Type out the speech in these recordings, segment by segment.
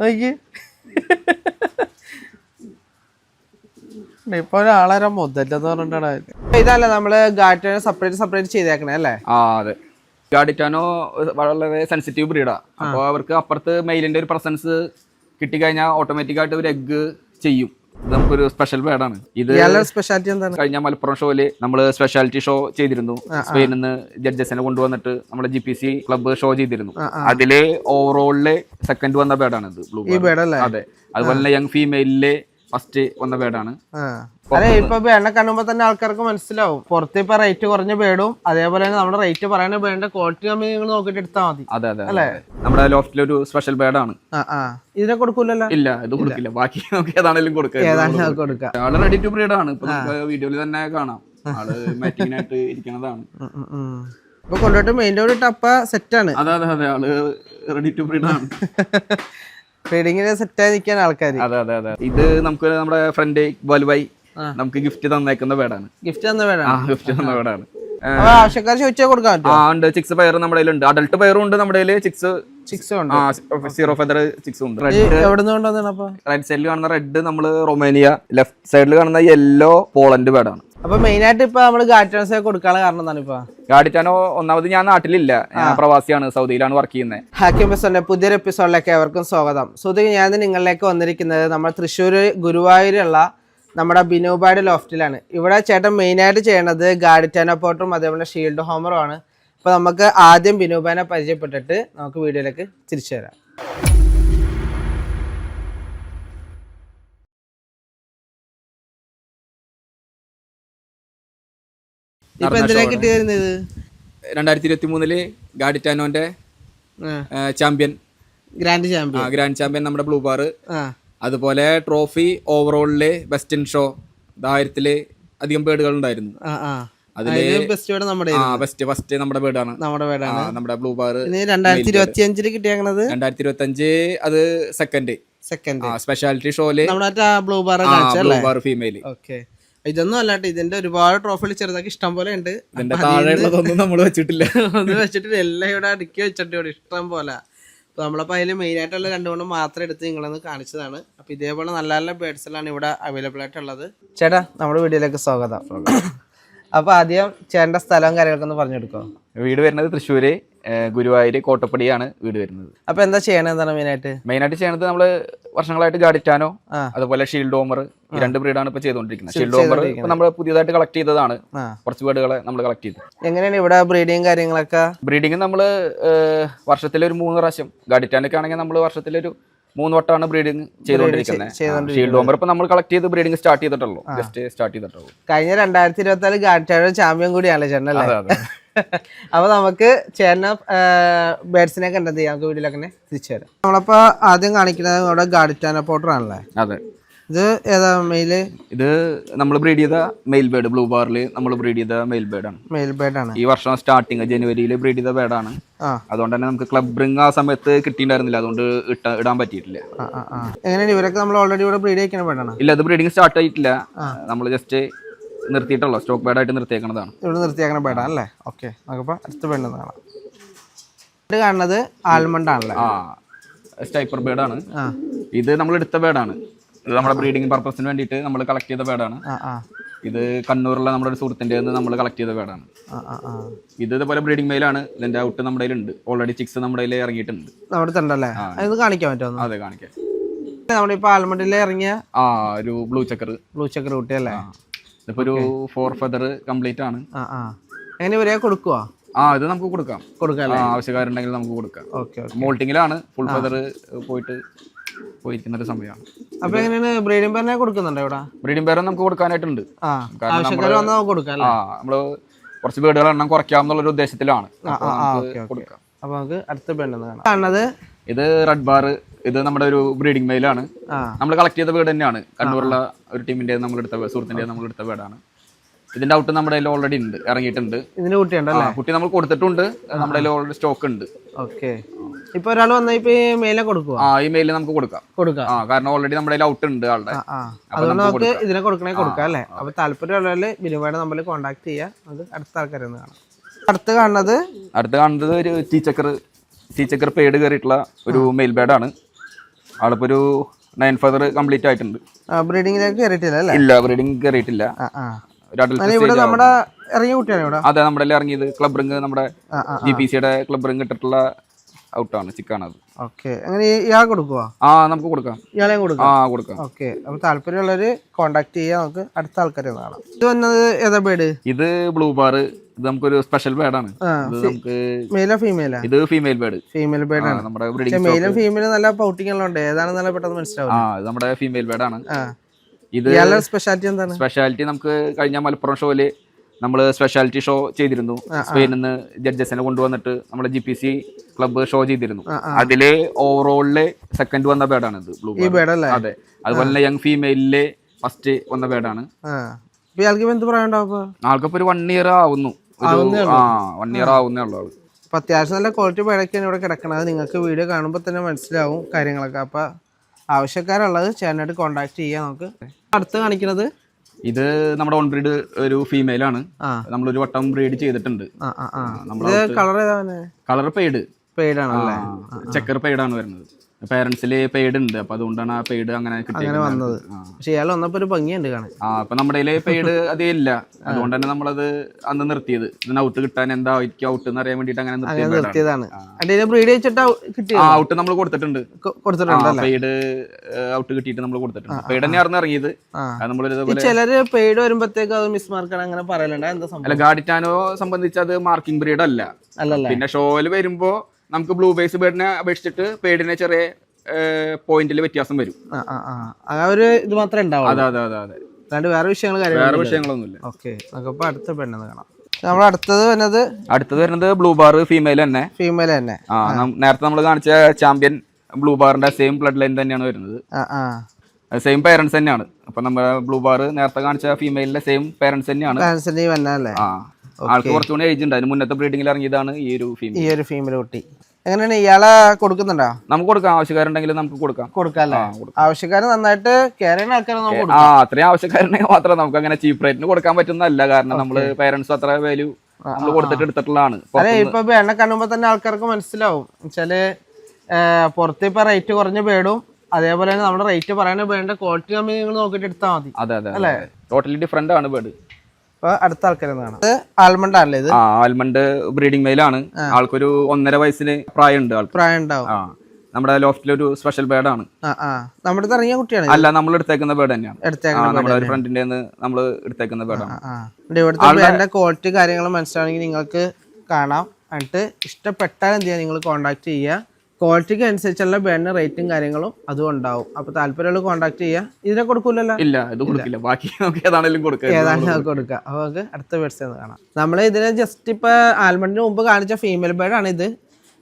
നോക്കി. ഇപ്പൊ ഒരാളാരാ മുതലെന്ന് പറഞ്ഞിട്ടാണ് ഇതല്ല നമ്മൾ ഗാറ്റിനെ സെപ്പറേറ്റ് സെപ്പറേറ്റ് ചെയ്തേക്കണേ അല്ലേ? ആ അതെ. ഗാഡിറ്റാനോ വളരെ സെൻസിറ്റീവ് ബ്രീഡാ അപ്പോൾ അവർക്ക് അപ്പുറത്ത് മെയിലിന്റെ ഒരു പ്രസൻസ് കിട്ടിക്കഴിഞ്ഞാൽ ഓട്ടോമാറ്റിക് ആയിട്ട് ഒരു എഗ്ഗ് ചെയ്യും. നമുക്കൊരു സ്പെഷ്യൽ ബേഡാണ് ഇത് സ്പെഷ്യാലിറ്റി എന്താണ്? കഴിഞ്ഞ മലപ്പുറം ഷോയിൽ നമ്മൾ സ്പെഷ്യാലിറ്റി ഷോ ചെയ്തിരുന്നു. സ്പെയിനിൽ നിന്ന് ജഡ്ജസിനെ കൊണ്ടുവന്നിട്ട് നമ്മുടെ G P C club show ചെയ്തിരുന്നു. അതിൽ ഓവറോളിൽ സെക്കൻഡ് വന്ന ബേഡാണ് ഇത് ബ്ലൂ അതെ. അതുപോലെ തന്നെ യങ് ഫീമെയിലിൽ ഫസ്റ്റ് വന്ന ബേഡാണ് അതെ ഇപ്പൊ ബേഡിനെ കാണുമ്പോ തന്നെ ആൾക്കാർക്ക് മനസ്സിലാവും. പുറത്ത് ഇപ്പൊ റേറ്റ് കുറഞ്ഞ ബേഡും അതേപോലെ തന്നെ നമ്മുടെ റേറ്റ് പറയുന്ന ബേഡിന്റെ ക്വാളിറ്റി നമ്മൾ നിങ്ങൾ നോക്കിട്ട് എടുത്താൽ മതി. അതെ അതെ അല്ലേ? നമ്മുടെ ലോഫ്റ്റിലെ ഒരു സ്പെഷ്യൽ ബേഡാണ് ആ ആ. ഇതിനെ കൊടുക്കൂലല്ലോ? ഇല്ല ഇത് കൊടുക്കില്ല. ബാക്കി നമുക്ക് ഏതാണെങ്കിലും കൊടുക്കാം. ആൾ റെഡി ടു ബ്രീഡ് ആണ്. ഇപ്പൊ നമുക്ക് വീഡിയോയിൽ തന്നെ കാണാം. ആൾ മാറ്റിങ്ങിനായിട്ട് ഇരിക്കുന്നതാണ്. ഇപ്പൊ കൊണ്ടുപോയിട്ട് മെയിൻ റോഡ് ടപ്പ സെറ്റാണ് അതെ അതെ അതെ. ആൾ റെഡി ടു ബ്രീഡ് ആണ്. ഫീഡിങ്ങിന് സെറ്റായി നിൽക്കാൻ ആൾക്കാർ അതെ അതെ അതെ. ഇത് നമുക്ക് നമ്മുടെ ഫ്രണ്ട് വലുവായി നമുക്ക് ഗിഫ്റ്റ് തന്നേക്കുന്ന വേടാണ് ഗിഫ്റ്റ് തന്ന വേടാണ് ഗിഫ്റ്റ് തന്ന അപ്പൊ ആവശ്യക്കാർ ചോദിച്ചാൽ കൊടുക്കാൻ പറ്റും ആ ഉണ്ട്. ചിക്സ് പയർ നമ്മുടെ ഉണ്ട് അഡൾട്ട് പയറും ഉണ്ട് നമ്മുടെ ചിക്സ് സിക്സ് ഉണ്ട്. സീറോ ഫെദർ ചിക്സ് ഉണ്ട്. റൈറ്റ് സൈഡിൽ കാണുന്ന റെഡ് നമ്മൾ റൊമേനിയ ലെഫ്റ്റ് സൈഡിൽ കാണുന്ന യെല്ലോ പോളണ്ട് ബേഡാണ് അപ്പൊ മെയിൻ ആയിട്ട് ഇപ്പൊ നമ്മൾ ഗാഡിറ്റാൻസ് കൊടുക്കാനുള്ള കാരണം എന്താണ് ഇപ്പൊ? ഗാഡിറ്റാനോ ഒന്നാമത് ഞാൻ നാട്ടിലില്ല. ഞാൻ പ്രവാസിയാണ്. സൗദിയിലാണ് വർക്ക് ചെയ്യുന്നത് ഹാക്കി ബസ്സോന്റെ പുതിയൊരു എപ്പിസോഡിലേക്ക് ഏവർക്കും സ്വാഗതം. സുഹൃത്തുക്കൾ ഞാൻ നിങ്ങളിലേക്ക് വന്നിരിക്കുന്നത് നമ്മൾ തൃശ്ശൂർ ഗുരുവായൂരുള്ള നമ്മുടെ ബിനോബായുടെ ലോഫ്റ്റിലാണ്. ഇവിടെ ചേട്ടൻ മെയിനായിട്ട് ചെയ്യണത് ഗാഡിറ്റാനോ പോട്ടറും അതേപോലെ ഷീൽഡ് ഹോമറും ആണ്. അപ്പോൾ നമുക്ക് ആദ്യം ബിനോബാനെ പരിചയപ്പെട്ടിട്ട് നമുക്ക് വീഡിയോയിലേക്ക് തിരിച്ചു വരാം. ഇപ്പൊ എന്തിനാ കിട്ടിയത് ഇത് രണ്ടായിരത്തി ഇരുപത്തി മൂന്നിൽ ഗാഡിറ്റാനോന്റെ champion grand champion grand champion നമ്മുടെ ബ്ലൂ ബാർ അതുപോലെ ട്രോഫി ഓവറോളിൽ ബെസ്റ്റ് ഇൻ ഷോ ദാരത്തിൽ അധികം ബേഡുകൾ ഉണ്ടായിരുന്നു അതിൽ ബെസ്റ്റ് നമ്മുടെ ബെസ്റ്റ് ഫസ്റ്റ് നമ്മുടെ ബേഡാണ് നമ്മുടെ വീടാണ്. നമ്മുടെ ബ്ലൂ ബാർ രണ്ടായിരത്തി ഇരുപത്തി അഞ്ചിൽ കിട്ടിയത് രണ്ടായിരത്തി ഇരുപത്തി അഞ്ച് അത് സെക്കൻഡ് സെക്കൻഡ് സ്പെഷ്യാലിറ്റി ഷോയിൽ blue bar blue bar female okay ഇതൊന്നും അല്ലാട്ട് ഇതിന്റെ ഒരുപാട് ട്രോഫികൾ ചെറുതാക്കി ഇഷ്ടം പോലെ ഉണ്ട്. ഇതിന്റെ താഴെയുള്ളതൊന്നും നമ്മൾ വെച്ചിട്ടില്ല. ഒന്നും വെച്ചിട്ട് എല്ലാം ഇവിടെ അടുക്കി വെച്ചിട്ടുണ്ട്. ഇവിടെ ഇഷ്ടം പോലെ. അപ്പൊ നമ്മളപ്പോൾ അതിൽ മെയിൻ ആയിട്ടുള്ള രണ്ടു മൂന്ന് മാത്രം എടുത്ത് നിങ്ങളൊന്ന് കാണിച്ചതാണ്. അപ്പോൾ ഇതേപോലെ നല്ല നല്ല ബേഡ്സിലാണ് ഇവിടെ അവൈലബിൾ ആയിട്ടുള്ളത്. ചേട്ടാ നമ്മുടെ വീഡിയോയിലേക്ക് സ്വാഗതം. അപ്പൊ ആദ്യം ചേണ്ട സ്ഥലവും കാര്യങ്ങളൊക്കെ ഒന്ന് പറഞ്ഞു കൊടുക്കോ വീട് വരുന്നത് തൃശ്ശൂര് ഗുരുവായൂർ ഗുരുവായൂര് കോട്ടപ്പടിയാണ് വീട് വരുന്നത്. അപ്പൊ എന്താ ചെയ്യണത് എന്താണ് മെയിൻ ആയിട്ട് മെയിനായിട്ട് ചെയ്യണത് നമ്മൾ വർഷങ്ങളായിട്ട് ഗാഡിറ്റാനോ. അതുപോലെ ഷീൽഡ് ഓമർ രണ്ട് ബ്രീഡാണ് ഇപ്പൊ ചെയ്തുകൊണ്ടിരിക്കുന്നത്. ഷീൽഡ് ഓമർ ഇപ്പൊ നമ്മൾ പുതിയതായിട്ട് കളക്ട് ചെയ്തതാണ്. കുറച്ച് വീടുകളെ നമ്മൾ കളക്ട് ചെയ്തു. എങ്ങനെയാണ് ഇവിടെ ബ്രീഡിങ് കാര്യങ്ങളൊക്കെ? ബ്രീഡിങ് നമ്മൾ വർഷത്തിലൊരു മൂന്ന് പ്രാവശ്യം. ഗാഡിറ്റാനൊക്കെ ആണെങ്കിൽ നമ്മൾ വർഷത്തിലൊരു മൂന്ന് വട്ടമാണ് ബ്രീഡിങ് ചെയ്തുകൊണ്ടിരിക്കുന്നത്. ഷീൽഡ് ഇപ്പൊ നമ്മൾ കളക്ട് ചെയ്ത് ബ്രീഡിംഗ് സ്റ്റാർട്ട് ചെയ്തിട്ടുള്ളൂ. ജസ്റ്റ് സ്റ്റാർട്ട് ചെയ്തിട്ടുള്ളൂ. കഴിഞ്ഞ രണ്ടായിരത്തി ഇരുപത്തി നാല് ഗാറ്റായുടെ ചാമ്പ്യൻ കൂടിയാണല്ലോ ചേട്ടൻ അല്ലേ? അപ്പൊ നമുക്ക് ചേട്ടന ബേഡ്സിനെ കണ്ടെത്തി നമുക്ക് വീട്ടിലൊക്കെ തിരിച്ചു തരാം നമ്മളപ്പോ ആദ്യം കാണിക്കുന്നത് നമ്മുടെ ഗാഡിറ്റാന പോട്ടർ ആണല്ലേ അതെ. ഇത് ഏതാ മെയിൽ ഇത് നമ്മൾ ബ്രീഡ് ചെയ്ത മെയിൽ ബേഡ് ബ്ലൂ ബാറിൽ നമ്മൾ ബ്രീഡ് ചെയ്ത മെയിൽ ബേഡാണ് മെയിൽ ബേഡ് ആണ്. ഈ വർഷം സ്റ്റാർട്ടിങ് ജനുവരിയിൽ ബ്രീഡ് ചെയ്ത ബേഡാണ് ആണ്. അതുകൊണ്ട് തന്നെ നമുക്ക് ക്ലബ് റിംഗ് ആ സമയത്ത് കിട്ടിയിട്ടുണ്ടായിരുന്നില്ല. അതുകൊണ്ട് ഇട്ട ഇടാൻ പറ്റിയിട്ടില്ല. എങ്ങനെയാണ് ഇവരൊക്കെ നമ്മൾ ഓൾറെഡി ഇവിടെ ബ്രീഡ് ചെയ്യിക്കണ ബേഡാണ് ഇല്ല അത് ബ്രീഡിങ് സ്റ്റാർട്ട് ആയിട്ടില്ല. നമ്മൾ ജസ്റ്റ് നിർത്തിയിട്ടുള്ള. സ്റ്റോക്ക് ബേഡായിട്ട് നിർത്തിയേക്കുന്നതാണ് ഇവിടെ നിർത്തിയേക്കുന്ന ബേഡാണ് അല്ലേ? ഓക്കെ നമുക്കിപ്പോ അടുത്ത ബേഡ് കാണാം. കാണുന്നത് ആൽമണ്ട് ആണല്ലേ? ആ സ്റ്റൈപ്പർ ബേഡാണ് ആണ്. ഇത് നമ്മൾ എടുത്ത ബേഡാണ് ഇത് നമ്മുടെ ബ്രീഡിംഗ് പർപ്പസിന് വേണ്ടിയിട്ട് നമ്മൾ കളക്ട് ചെയ്ത പേടാണ്. ഇത് കണ്ണൂരിലെ നമ്മുടെ ഒരു സുഹൃത്തിന്റെ നമ്മൾ കളക്ട് ചെയ്ത പേടാണ്. ഇത് ഇതുപോലെ ബ്രീഡിംഗ് മെയിലാണ് ഇതിന്റെ ഔട്ട് നമ്മുടെ ഉണ്ട് ഓൾറെഡി ചിക്സ് നമ്മുടെ ഇറങ്ങിയിട്ടുണ്ട്. തണ്ടല്ലേ അത് കാണിക്കാൻ പറ്റുമോ അതെ കാണിക്കാം. ആൽമണ്ടിൽ ഇറങ്ങിയ ആ ഒരു ബ്ലൂ ചക്കർ ബ്ലൂ ചക്കർ കുട്ടി അല്ലേ? ഇതിപ്പോ ഒരു ഫോർ ഫെദർ കംപ്ലീറ്റ് ആണ്. ആ ആ. എങ്ങനെ ഇവരെ കൊടുക്കുവോ? ആ ഇത് നമുക്ക് കൊടുക്കാം. ആവശ്യക്കാരുണ്ടെങ്കിൽ നമുക്ക് കൊടുക്കാം. മോൾട്ടിങ്ങിലാണ് ഫുൾ ഫെദർ പോയിട്ട് പോയിരിക്കുന്ന ഒരു സമയമാണ്. അപ്പൊ എങ്ങനെയാണ് ബ്രീഡിംഗ് പേരിനെ കൊടുക്കുന്നുണ്ടോ ഇവിടെ? ബ്രീഡിംഗ് പേരും നമുക്ക് കൊടുക്കാനായിട്ടുണ്ട്. ആ നമ്മൾ കുറച്ച് വീടുകൾ എണ്ണം കുറയ്ക്കാം എന്നുള്ളൊരു ഉദ്ദേശത്തിലാണ്. കൊടുക്കാം. അപ്പൊ നമുക്ക് അടുത്ത കാണാം. കാണുന്നത്? ഇത് റെഡ് ബാർ ഇത് നമ്മുടെ ഒരു ബ്രീഡിംഗ് മെയിലാണ് നമ്മൾ കളക്ട് ചെയ്ത വീട് തന്നെയാണ്. കണ്ണൂരുള്ള ഒരു ടീമിന്റെ നമ്മൾ എടുത്ത സുഹൃത്തിന്റെ നമ്മൾ എടുത്ത വീടാണ്. ഇതിന്റെ ഔട്ട് നമ്മുടെ കയ്യിൽ ഓൾറെഡി ഉണ്ട് ഇറങ്ങിയിട്ടുണ്ട്. ഇതിന്റെ കുട്ടി നമ്മൾ കൊടുത്തിട്ടുണ്ട്. നമ്മുടെ കയ്യിൽ ഓൾറെഡി സ്റ്റോക്ക് ഉണ്ട്. ഓക്കെ. ഇപ്പൊ ഒരാൾ വന്നാൽ ഇപ്പൊ ഈ മെയിലെ കൊടുക്കുക ആ ഈ മെയിൽ നമുക്ക് കൊടുക്കാം. കൊടുക്കാം. ആ കാരണം ഓൾറെഡി നമ്മുടെ ഔട്ട് ഉണ്ട് ആളുടെ. അതുകൊണ്ട് നമുക്ക് ഇതിനെ കൊടുക്കണേ കൊടുക്കാം അല്ലേ? അപ്പൊ താല്പര്യമുള്ളവര് ബിനുവാടെ നമ്മൾ കോണ്ടാക്ട് ചെയ്യാം. അത് അടുത്ത ആൾക്കാരെ കാണാം. അടുത്ത് കാണുന്നത്? അടുത്ത് കാണുന്നത് ഒരു ടീച്ചക്കർ ടീച്ചക്കർ പേട് കയറിയിട്ടുള്ള ഒരു മെയിൽ ബേഡാണ് ആളിപ്പോ ഒരു നയൻ ഫെദർ കംപ്ലീറ്റ് ആയിട്ടുണ്ട്. ബ്രീഡിംഗിലേക്ക് കയറിയിട്ടില്ല ഇല്ല ബ്രീഡിംഗ് കയറിയിട്ടില്ല. ഇവിടെ നമ്മുടെ ഇറങ്ങിയ കുട്ടിയാണ് ഇവിടെ? അതെ നമ്മുടെ ഇറങ്ങിയത് ക്ലബ് റിംഗ് നമ്മുടെ ജി പി സിയുടെ ക്ലബ് റിംഗ് ഇട്ടിട്ടുള്ള ഔട്ടാണ് ചിക്കാണ് അത്. ഓക്കെ അങ്ങനെ ഇയാൾ കൊടുക്കുവോ? ആ നമുക്ക് കൊടുക്കാം. ഇയാളെയും ആ കൊടുക്കാം. കൊടുക്കാം ഓക്കെ അപ്പൊ താല്പര്യമുള്ളവര് കോണ്ടാക്ട് ചെയ്യാം നമുക്ക് അടുത്ത ആൾക്കാരെ കാണാം. ഇത് വന്നത് ഏതാ ബേഡ് ഇത് ബ്ലൂ ബാർ ഇത് നമുക്കൊരു സ്പെഷ്യൽ ബേഡാണ് നമുക്ക് മെയിലോ ഫീമെയിലാ ഇത് ഫീമെയിൽ ബേഡ് ഫീമെയിൽ ബേഡാണ് നമ്മുടെ മെയിലും ഫീമെയിലും നല്ല പൗട്ടിങ് എല്ലാം ഉണ്ട്. ഏതാണ് നല്ല പെട്ടെന്ന് മനസ്സിലാവും ആ ഇത് നമ്മുടെ ഫീമെയിൽ ബേഡാണ് ഇത് സ്പെഷ്യാലിറ്റി എന്താണ്? സ്പെഷ്യാലിറ്റി നമുക്ക് കഴിഞ്ഞ മലപ്പുറം ഷോയിൽ നമ്മൾ സ്പെഷ്യാലിറ്റി ഷോ ചെയ്തിരുന്നു. സ്പെയിനിൽ നിന്ന് ജഡ്ജസിനെ കൊണ്ടുവന്നിട്ട് നമ്മൾ G P C club show ചെയ്തിരുന്നു. അതിലെ ഓവറോളിലെ സെക്കൻഡ് വന്ന ബേഡാണ് ഇത് ബ്ലൂ ബേഡ് അല്ലേ? അതെ. അതുപോലെ തന്നെ യങ് ഫീമെയിലെ ഫസ്റ്റ് വന്ന ബേഡാണ് ആൾക്കിപ്പോ ഒരു വൺ ഇയർ ആവുന്നു. ആ വൺ ഇയർ ആവുന്നേ ഉള്ളൂ ആൾ. അപ്പൊ അത്യാവശ്യം നല്ല ക്വാളിറ്റി പേടൊക്കെയാണ് ഇവിടെ കിടക്കണത്. നിങ്ങൾക്ക് വീഡിയോ കാണുമ്പോൾ തന്നെ മനസ്സിലാവും കാര്യങ്ങളൊക്കെ. അപ്പൊ ആവശ്യക്കാരുള്ളത് ചേട്ടനായിട്ട് കോൺടാക്ട് ചെയ്യാം നമുക്ക്. അടുത്ത് കാണിക്കുന്നത് ഇത് നമ്മുടെ ഓൺ ബ്രീഡ് ഒരു ഫീമെയിൽ ആണ്. നമ്മൾ ഒരു വട്ടം ബ്രീഡ് ചെയ്തിട്ടുണ്ട്. കളർ കളർ പെയ്ഡ് ആണ് ചെക്കർ പെയ്ഡ് ആണ് വരുന്നത്. പേരൻസിൽ പെയ്ഡ് ഉണ്ട്. അപ്പൊ അതുകൊണ്ടാണ് ആ പെയ്ഡ് അങ്ങനെ അങ്ങനെ വന്നത്. പക്ഷെ ഇയാൾ വന്നപ്പോ ഒരു ഭംഗിയുണ്ട് കാണാൻ. ആ അപ്പൊ നമ്മുടെ പെയ്ഡ് അതേ ഇല്ല. അതുകൊണ്ട് തന്നെ നമ്മളത് അന്ന് നിർത്തിയത്. ഇതിന് ഔട്ട് കിട്ടാൻ എന്താ ആയിരിക്കും ഔട്ട് എന്ന് അറിയാൻ വേണ്ടിട്ട് അങ്ങനെ. നിർത്തിയതാണ്. ബ്രീഡ് വെച്ചിട്ട് കിട്ടിയ ആ ഔട്ട് നമ്മൾ കൊടുത്തിട്ടുണ്ട്. കൊടുത്തിട്ടുണ്ട് പെയ്ഡ് ഔട്ട് കിട്ടിയിട്ട് നമ്മൾ കൊടുത്തിട്ടുണ്ട്. പെയ്ഡ് തന്നെയായിരുന്നു ഇറങ്ങിയത് ഇതേപോലെ ചിലര് പെയ്ഡ് വരുമ്പോഴത്തേക്ക് അത് മിസ് മാർക്കാണ് അങ്ങനെ പറയലുണ്ട്. എന്താ സംഭവം? അല്ല ഗാഡിറ്റാനോ സംബന്ധിച്ച് അത് മാർക്കിംഗ് ബ്രീഡ് അല്ല. പിന്നെ ഷോയിൽ വരുമ്പോ നമുക്ക് ബ്ലൂ ബേസ് ബേർഡിനെ അപേക്ഷിച്ചിട്ട് പേഡിനെ ചെറിയ പോയിന്റിൽ വ്യത്യാസം വരും. ആ ഒരു ഇത് മാത്രമേ ഉണ്ടാവുള്ളൂ. അതെ അതെ അതെ അതെ. അല്ലാണ്ട് വേറെ വിഷയങ്ങൾ വേറെ വിഷയങ്ങളൊന്നുമില്ല. ഓക്കെ നമുക്കപ്പോൾ അടുത്ത പെണ്ണെന്ന് കാണാം. നമ്മൾ അടുത്തത് വരുന്നത് അടുത്തത് വരുന്നത് ബ്ലൂ ബാർ ഫീമെയിൽ തന്നെ. ഫീമെയിൽ തന്നെ. ആ നേരത്തെ നമ്മൾ കാണിച്ച ചാമ്പ്യൻ ബ്ലൂ ബാറിന്റെ സെയിം ബ്ലഡ് ലൈൻ തന്നെയാണ് വരുന്നത്. സെയിം പേരൻസ് തന്നെയാണ്. അപ്പൊ നമ്മുടെ ബ്ലൂ ബാർ നേരത്തെ കാണിച്ച ഫീമെയിലിന്റെ സെയിം പേരൻസ് തന്നെയാണ്. വന്നല്ലേ ആ. ആൾക്ക് കുറച്ചുകൂടി ഏജ് ഉണ്ട്. അതിന് മുന്നത്തെ ബ്രീഡിംഗിൽ ഇറങ്ങിയതാണ് ഈ ഒരു ഫീമെയിൽ ഈ ഒരു ഫീമെയിൽ കുട്ടി. എങ്ങനെയാണ് ഇയാളെ കൊടുക്കുന്നുണ്ടോ? നമുക്ക് കൊടുക്കാം. ആവശ്യക്കാരുണ്ടെങ്കിൽ നമുക്ക് കൊടുക്കാം. കൊടുക്കാല്ലേ ആവശ്യക്കാർ നന്നായിട്ട് കെയർ ആൾക്കാരെ നമുക്ക് ആ അത്രയും ആവശ്യക്കാരുണ്ടെങ്കിൽ മാത്രം നമുക്ക് അങ്ങനെ ചീപ്പ് റേറ്റിന് കൊടുക്കാൻ പറ്റുന്നതല്ല. കാരണം നമ്മൾ പേരൻസ് അത്ര വാല്യൂ നമ്മൾ കൊടുത്തിട്ട് എടുത്തിട്ടുള്ളതാണ്. അതെ ഇപ്പൊ എണ്ണ കാണുമ്പോ തന്നെ ആൾക്കാർക്ക് മനസ്സിലാവും. വെച്ചാൽ പുറത്ത് ഇപ്പൊ റേറ്റ് കുറഞ്ഞ ബേഡും അതേപോലെ തന്നെ നമ്മുടെ റേറ്റ് പറയുന്ന ബേഡിന്റെ ക്വാളിറ്റി നമ്മൾ നിങ്ങൾ നോക്കിയിട്ട് എടുത്താൽ മതി. അതെ അതെ ടോട്ടലി ഡിഫറെന്റ് ആണ് അപ്പൊ അടുത്ത ആൾക്കാരെ കാണാം. ഇത് ആൽമണ്ട് ആണല്ലേ ഇത്? ആൽമണ്ട് ബ്രീഡിംഗ് മെയിലാണ് ആൾക്കൊരു ഒന്നര വയസ്സിന് പ്രായമുണ്ട് ആൾക്ക്. പ്രായം ഉണ്ടാവും ആ നമ്മുടെ ലോഫ്റ്റിലൊരു സ്പെഷ്യൽ ബേർഡ് ആണ്. നമ്മുടെ ഇറങ്ങിയ കുട്ടിയാണ് അല്ല നമ്മൾ എടുത്തേക്കുന്ന ബേർഡ് തന്നെയാണ്. നമ്മുടെ ഒരു ഫ്രണ്ടിന്റെ നമ്മൾ എടുത്തേക്കുന്ന ബേർഡാണ്. ഇവിടുത്തെ ക്വാളിറ്റി കാര്യങ്ങൾ മനസ്സിലാണെങ്കിൽ നിങ്ങൾക്ക് കാണാം. എന്നിട്ട് ഇഷ്ടപ്പെട്ടാൽ എന്ത് ചെയ്യുക നിങ്ങൾ കോൺടാക്ട് ചെയ്യുക. ക്വാളിറ്റിക്ക് അനുസരിച്ചുള്ള ബേഡിന്റെ റേറ്റും കാര്യങ്ങളും അതും ഉണ്ടാവും അപ്പൊ താല്പര്യമുള്ള കോൺടാക്ട് ചെയ്യുക ഇതിനെ കൊടുക്കൂലല്ലോ? ഇല്ല ഇത് കൊടുക്കില്ല. ബാക്കി നമുക്ക് ഏതാണെങ്കിലും കൊടുക്കാം. ഏതാണ് നമുക്ക് കൊടുക്കുക അപ്പോൾ നമുക്ക് അടുത്ത ബേഡ്സ് കാണാം. നമ്മൾ ഇതിനെ ജസ്റ്റ് ഇപ്പൊ ആൽമണ്ടിന് മുമ്പ് കാണിച്ച ഫീമെയിൽ ബേഡ് ആണ് ഇത്.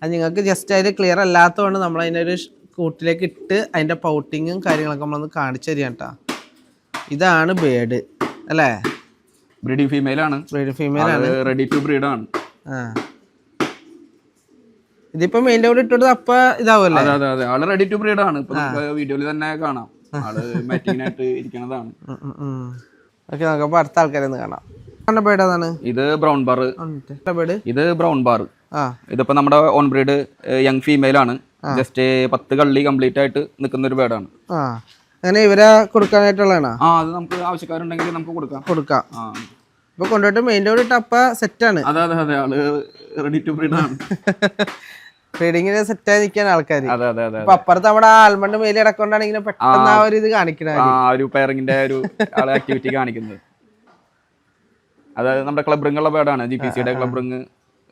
അത് നിങ്ങൾക്ക് ജസ്റ്റ് അതിൽ ക്ലിയർ അല്ലാത്തതുകൊണ്ട് നമ്മൾ അതിനൊരു ഒരു കൂട്ടിലേക്ക് ഇട്ട് അതിന്റെ പൗട്ടിങ്ങും കാര്യങ്ങളൊക്കെ നമ്മളൊന്ന് കാണിച്ചു തരിക കേട്ടോ ഇതാണ് ബേഡ് അല്ലേ? ബ്രീഡിംഗ് ഫീമെയിൽ ആണ്. ബ്രീഡിംഗ് ഫീമെയിൽ ആണ്. റെഡി ടു ബ്രീഡ് ആണ്. ആ. ഇതിപ്പോൾ മെയിൻ ലെവൽ ഇട്ടിട്ട് അപ്പ ഇതാവല്ലേ? അതെ അതെ ആൾ റെഡി ടു ബ്രീഡ് ആണ്. ഇപ്പൊ വീഡിയോയിൽ തന്നെ കാണാം. ആൾ മാറ്റിങ്ങിനായിട്ട് ഇരിക്കുന്നതാണ് ഓക്കെ നമുക്കപ്പോൾ അടുത്ത ആൾക്കാരെ കാണാം. കാണുന്ന ബേഡ് ഇത് ബ്രൗൺ ബാർ ബേഡ് ഇത് ബ്രൗൺ ബാർ ഇതിപ്പോ നമ്മുടെ ഓൺ ബ്രീഡ് യങ് ഫീമെയിൽ ആണ്. ജസ്റ്റ് പത്ത് കള്ളി കംപ്ലീറ്റ് ആയിട്ട് നിൽക്കുന്ന ഒരു ബേഡാണ് അങ്ങനെ ഇവരെ കൊടുക്കാനായിട്ടുള്ളതാണ്? ആ അത് നമുക്ക് ആവശ്യക്കാരുണ്ടെങ്കിൽ നമുക്ക് കൊടുക്കാം. കൊടുക്കാം. ഇപ്പൊ കൊണ്ടുപോയിട്ട് മെയിൻ റോഡ് ടപ്പ സെറ്റാണ് അതെ അതെ അതെ. ആൾ റെഡി ടു ബ്രീഡ് ആണ്. ട്രേഡിങ്ങിന് സെറ്റായി നിൽക്കാൻ ആൾക്കാർ അപ്പൊ അപ്പുറത്ത് നമ്മുടെ ആൽമണ്ട് മേലി ഇങ്ങനെ പെട്ടെന്ന് ആ ഒരു ഇത് കാണിക്കുന്നത് ആ ഒരു പെയറിങ്ങിന്റെ ഒരു ആക്ടിവിറ്റി കാണിക്കുന്നത്. അതായത് നമ്മുടെ ക്ലബ് റിങ്ങുള്ള പേടാണ് ജി പി സിയുടെ ക്ലബ് റിങ്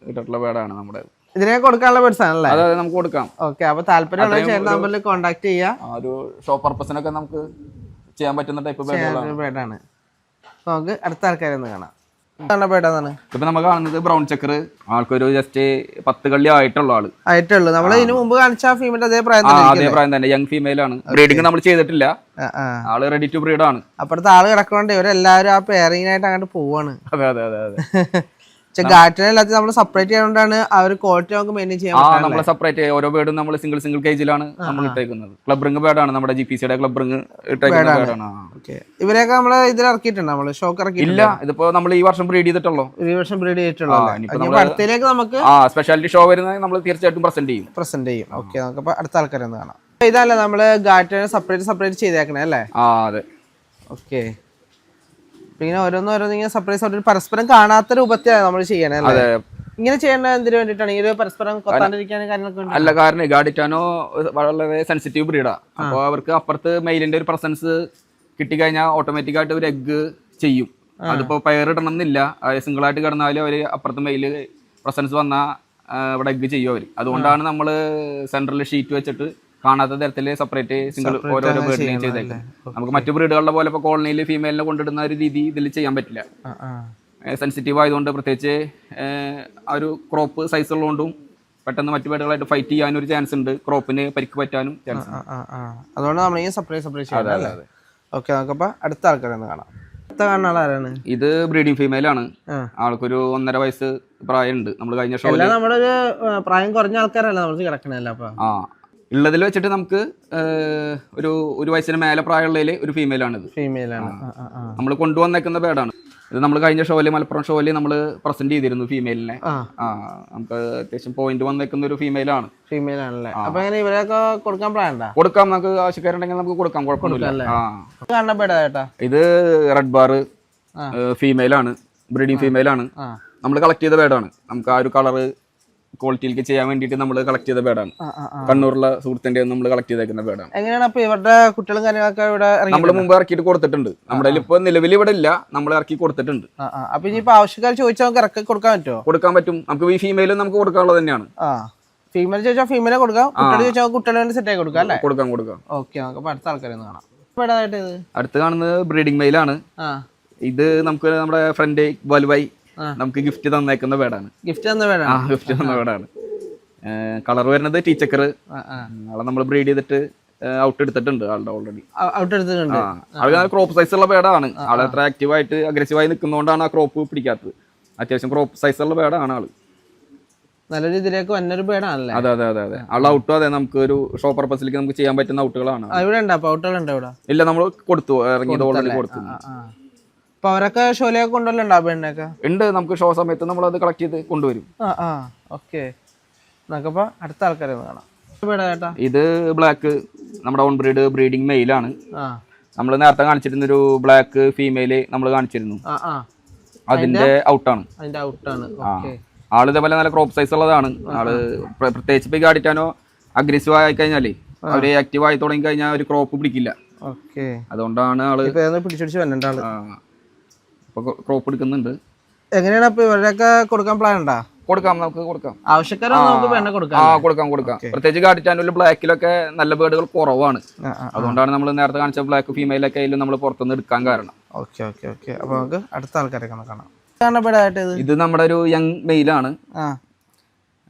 ഇട്ടിട്ടുള്ള പേടാണ് നമ്മുടെ. ഇതിനെ കൊടുക്കാനുള്ള പേഴ്സ് ആണല്ലേ? അതെ നമുക്ക് കൊടുക്കാം. ഓക്കെ അപ്പൊ താല്പര്യമുള്ള ചേട്ടൻ നമ്പറിൽ കോൺടാക്ട് ചെയ്യാം. ഒരു ഷോ പർപ്പസിനൊക്കെ നമുക്ക് ചെയ്യാൻ പറ്റുന്ന ടൈപ്പ് പേടാണ് നമുക്ക് അടുത്ത ആൾക്കാരെ ഒന്ന് കാണാം. ഇപ്പൊ നമ്മൾ കാണുന്നത് ബ്രൗൺ ചെക്കർ ആൾക്കൊരു ജസ്റ്റ് പത്ത് കള്ളി ആയിട്ടുള്ള ആൾ. ആയിട്ടുള്ളൂ. നമ്മൾ ഇതിനു മുമ്പ് കാണിച്ച ഫീമെയിൽ അതേ പ്രായം അതേ പ്രായം തന്നെ. യങ് ഫീമെയിൽ ആണ്. ബ്രീഡിംഗ് നമ്മൾ ചെയ്തിട്ടില്ല. ആൾ റെഡി ടു ബ്രീഡ് ആണ്. അപ്പുറത്ത് ആൾ കിടക്കണോണ്ട് ഇവരെല്ലാരും ആ പെയറിങ്ങിനായിട്ട് അങ്ങോട്ട് പോവാണ്. അതെ അതെ അതെ അതെ. പക്ഷെ നമ്മൾ സെപ്പറേറ്റ് ആ ഒരു ക്വാളിറ്റി നമുക്ക് മെയിന്റെയിൻ ചെയ്യാൻ ആ പറ്റുന്നത് നമ്മൾ സെപ്പറേറ്റ് ഓരോ ബേഡും നമ്മൾ സിംഗിൾ സിംഗിൾ കേജിലാണ് നമ്മൾ ഇട്ടേക്കുന്നത്. ക്ലബ് റിംഗ് ബേഡാണ് നമ്മുടെ ജി പി സിയുടെ ക്ലബ് റിംഗ് ഇട്ടേക്കുന്ന ബേഡാണ് ആ. ഓക്കെ ഇവരെയൊക്കെ നമ്മൾ ഇതിൽ ഇറക്കിയിട്ടുണ്ട്? നമ്മൾ ഷോക്ക് ഇറക്കിയിട്ടുണ്ട്? ഇല്ല ഇതിപ്പോ നമ്മൾ ഈ വർഷം ബ്രീഡ് ചെയ്തിട്ടുള്ളൂ. ഒരു വർഷം ബ്രീഡ് ചെയ്തിട്ടുള്ളൂ ആ, ഇനിയിപ്പോ നമുക്ക് ആ സ്പെഷ്യാലിറ്റി ഷോ വരുന്നത് നമ്മൾ തീർച്ചയായിട്ടും പ്രസന്റ് ചെയ്യും. പ്രസന്റ് ചെയ്യും. ഓക്കെ നമുക്കപ്പോ അടുത്ത ആൾക്കാരെ ഒന്ന് കാണാം. ഇതല്ല നമ്മൾ ഗാറ്റ് സെപ്പറേറ്റ് സെപ്പറേറ്റ് ചെയ്തേക്കണേ അല്ലേ? ആ അതെ. ഓക്കെ ഇങ്ങനെ ഓരോന്നോരോന്ന് ഓരോന്ന് ഇങ്ങനെ സർപ്രൈസ് ആയിട്ട് പരസ്പരം കാണാത്ത രൂപത്തിലാണ് നമ്മൾ ചെയ്യണേ അല്ലേ? ഇങ്ങനെ ചെയ്യേണ്ട എന്തിനു വേണ്ടിട്ടാണ് ഈ ഒരു പരസ്പരം കൊത്താണ്ടിരിക്കാനും കാര്യങ്ങളൊക്കെ അല്ല കാരണം ഗാഡിറ്റാനോ വളരെ സെൻസിറ്റീവ് ബ്രീഡാ അപ്പോൾ അവർക്ക് അപ്പുറത്ത് മെയിലിന്റെ ഒരു പ്രസൻസ് കിട്ടിക്കഴിഞ്ഞാൽ ഓട്ടോമാറ്റിക് ആയിട്ട് ഒരു എഗ്ഗ് ചെയ്യും. അതിപ്പോ പയറിടണം എന്നില്ല സിംഗിൾ ആയിട്ട് കിടന്നാലും അവർ അപ്പുറത്ത് മെയിൽ പ്രസൻസ് വന്നാൽ ഇവിടെ എഗ്ഗ് ചെയ്യും അവർ. അതുകൊണ്ടാണ് നമ്മൾ സെൻട്രൽ ഷീറ്റ് വെച്ചിട്ട് കാണാത്ത തരത്തിൽ സെപ്പറേറ്റ് സിംഗിൾ ഓരോരോ ബേർഡിനെയും ചെയ്തേക്കാം നമുക്ക് മറ്റു ബ്രീഡുകളുടെ പോലെ ഇപ്പോൾ കോളനിയിൽ ഫീമെയിലിനെ കൊണ്ടിടുന്ന ഒരു രീതി ഇതിൽ ചെയ്യാൻ പറ്റില്ല. സെൻസിറ്റീവ് ആയതുകൊണ്ട് പ്രത്യേകിച്ച് ആ ഒരു ക്രോപ്പ് സൈസ് ഉള്ളതുകൊണ്ടും പെട്ടെന്ന് മറ്റു ബേഡുകളായിട്ട് ഫൈറ്റ് ചെയ്യാനും ഒരു ചാൻസ് ഉണ്ട് ക്രോപ്പിന് പരിക്ക് പറ്റാനും ചാൻസ്. അതുകൊണ്ട് നമ്മൾ ഈ സെപ്പറേറ്റ് സെപ്പറേറ്റ് ഓക്കെ നമുക്കപ്പോൾ അടുത്ത ആൾക്കാരൊന്ന് കാണാം. അടുത്ത കാണുന്ന ആളാരാണ് ഇത് ബ്രീഡിംഗ് ഫീമെയിൽ ആണ്. ആൾക്കൊരു ഒന്നര വയസ്സ് പ്രായമുണ്ട്. നമ്മൾ കഴിഞ്ഞ ഷോ നമ്മുടെ പ്രായം കുറഞ്ഞ ആൾക്കാരല്ല നമ്മൾ കിടക്കണല്ലോ അപ്പൊ ആ ഉള്ളതിൽ വെച്ചിട്ട് നമുക്ക് ഒരു ഒരു വയസ്സിന് മേലെ പ്രായമുള്ളതിൽ ഒരു ആ, ആ. നമ്മൾ കൊണ്ടുവന്നേക്കുന്ന ബേഡാണ് ഇത് നമ്മൾ കഴിഞ്ഞ ഷോയിൽ മലപ്പുറം ഷോയിൽ നമ്മൾ പ്രസന്റ് ചെയ്തിരുന്നു ഫീമെയിലിനെ നമുക്ക് അത്യാവശ്യം പോയിന്റ് വന്നേക്കുന്ന ഒരു ഫീമെയിലാണ് ഫീമെയിൽ ആണല്ലേ? അപ്പൊ അങ്ങനെ ഇവരൊക്കെ കൊടുക്കാൻ പ്രായണ്ടാ കൊടുക്കാം നമുക്ക് ആവശ്യക്കാരുണ്ടെങ്കിൽ നമുക്ക് കൊടുക്കാം കുഴപ്പമൊന്നുമില്ല. ഇത് റെഡ് ബാർ. ഫീമെയിൽ ആണ്. ബ്രീഡിംഗ് ഫീമെയിൽ ആണ്. നമ്മൾ കളക്ട് ചെയ്ത ബേഡാണ് നമുക്ക് ആ ഒരു കളറ് ക്വാളിറ്റിയിലേക്ക് ചെയ്യാൻ വേണ്ടിയിട്ട് നമ്മൾ കളക്ട് ചെയ്ത ബേഡാണ്. കണ്ണൂരിലെ സുഹൃത്തിന്റെ നമ്മൾ കളക്ട് ചെയ്തേക്കുന്ന ബേഡാണ് എങ്ങനെയാണ് അപ്പൊ ഇവരുടെ കുട്ടികളും കാര്യങ്ങളൊക്കെ ഇവിടെ നമ്മൾ മുമ്പ് ഇറക്കിയിട്ട് കൊടുത്തിട്ടുണ്ട്. നമ്മുടെ ഇപ്പൊ നിലവിൽ ഇവിടെ ഇല്ല. നമ്മൾ ഇറക്കി കൊടുത്തിട്ടുണ്ട്. അപ്പൊ ഇനിയിപ്പോ ആവശ്യക്കാർ ചോദിച്ചാൽ നമുക്ക് ഇറക്കി കൊടുക്കാൻ പറ്റുമോ കൊടുക്കാൻ പറ്റും. നമുക്ക് ഈ ഫീമെയിലും നമുക്ക് കൊടുക്കാനുള്ളത് തന്നെയാണ്. ഫീമെയിൽ ചോദിച്ചാൽ ഫീമെയിലെ കൊടുക്കാം. കുട്ടികൾ ചോദിച്ചാൽ കുട്ടികളെ സെറ്റ് ആയി കൊടുക്കാം അല്ലേ? കൊടുക്കാം കൊടുക്കാം. ഓക്കെ നമുക്ക് അപ്പൊ അടുത്ത ആൾക്കാരെ കാണാം. അടുത്ത് കാണുന്നത് ബ്രീഡിംഗ് മെയിലാണ് ഇത് നമുക്ക് നമ്മുടെ ഫ്രണ്ട് വലുവായി. നമുക്ക് ഗിഫ്റ്റ് തന്നേക്കുന്ന വേടാണ്. ഗിഫ്റ്റ് തന്ന വേടാണ്. ആ ഗിഫ്റ്റ് തന്ന വേടാണ്. കളർ വരുന്നത് ടീച്ചക്കർ ആളെ നമ്മൾ ബ്രീഡ് ചെയ്തിട്ട് ഔട്ട് എടുത്തിട്ടുണ്ട് ആളുടെ ഓൾറെഡി ഔട്ട് എടുത്തിട്ടുണ്ട്. ആൾ ക്രോപ്പ് സൈസ് ഉള്ള വേടാണ്. ആളെ അത്ര ആക്റ്റീവ് ആയിട്ട് അഗ്രസീവായി നിൽക്കുന്നതുകൊണ്ടാണ് ആ ക്രോപ്പ് പിടിക്കാത്തത്. അത്യാവശ്യം ക്രോപ്പ് സൈസ് ഉള്ള വേടാണ് ആൾ. നല്ല രീതിയിലേക്ക് വന്നൊരു പേടാണല്ലേ അതെ അതെ അതെ അതെ. ആൾ ഔട്ടും അതെ നമുക്ക് ഒരു ഷോ പർപ്പസിലേക്ക് നമുക്ക് ചെയ്യാൻ പറ്റുന്ന ഔട്ടുകളാണ്. ഇവിടെ ഉണ്ടോ? ഔട്ടുകൾ ഔട്ടുകളുണ്ട് ഇവിടെ? ഇല്ല നമ്മൾ കൊടുത്തു ഇറങ്ങിയത് ഓൾറെഡി കൊടുത്തു. അപ്പൊ അവരൊക്കെ ഷോയിലേക്ക് കൊണ്ടുവരലുണ്ടോ പെണ്ണൊക്കെ ഉണ്ട് നമുക്ക് ഷോ സമയത്ത് നമ്മൾ അത് കളക്ട് ചെയ്ത് കൊണ്ടുവരും. ആ ആ ഓക്കെ നമുക്കപ്പോ അടുത്ത ആൾക്കാരെ ഒന്ന് കാണാം. ചേട്ടാ ഇത് ബ്ലാക്ക് നമ്മുടെ ഓൺ ബ്രീഡ് ബ്രീഡിംഗ് മെയിലാണ് ആ. നമ്മൾ നേരത്തെ കാണിച്ചിരുന്ന ഒരു ബ്ലാക്ക് ഫീമെയിൽ നമ്മൾ കാണിച്ചിരുന്നു. ആ ആ. അതിന്റെ ഔട്ടാണ് അതിന്റെ ഔട്ടാണ് ഓക്കെ ആൾ ഇതേപോലെ നല്ല ക്രോപ്പ് സൈസ് ഉള്ളതാണ്. ആൾ പ്ര- പ്രത്യേകിച്ച് ഇപ്പൊ കാടിക്കാനോ അഗ്രസീവ് ആയി കഴിഞ്ഞാലേ അവർ ആക്റ്റീവ് ആയി തുടങ്ങി കഴിഞ്ഞാൽ ഒരു ക്രോപ്പ് പിടിക്കില്ല. ഓക്കെ അതുകൊണ്ടാണ് ആൾ ഇപ്പൊ ഏതാ പിടിച്ചിടിച്ച് വന്നിട്ട് ആൾ. ആ, ഇപ്പൊ ക്രോപ്പ് എടുക്കുന്നുണ്ട്. എങ്ങനെയാണ് അപ്പൊ ഇവരുടെയൊക്കെ കൊടുക്കാൻ പ്ലാൻ ഉണ്ടാ? കൊടുക്കാം നമുക്ക് കൊടുക്കാം. ആവശ്യക്കാരോ നമുക്ക് പെണ്ണ കൊടുക്കാം ആ കൊടുക്കാം കൊടുക്കാം. പ്രത്യേകിച്ച് ഗാഡിറ്റാനോയിൽ ബ്ലാക്കിലൊക്കെ നല്ല ബേഡുകൾ കുറവാണ്. അതുകൊണ്ടാണ് നമ്മൾ നേരത്തെ കാണിച്ച ബ്ലാക്ക് ഫീമെയിലൊക്കെ ആയാലും നമ്മൾ പുറത്തുനിന്ന് എടുക്കാൻ കാരണം. ഓക്കെ ഓക്കെ ഓക്കെ അപ്പൊ നമുക്ക് അടുത്ത ആൾക്കാരെ കാണാം. ഇത്? നമ്മുടെ ഒരു യങ് മെയിലാണ്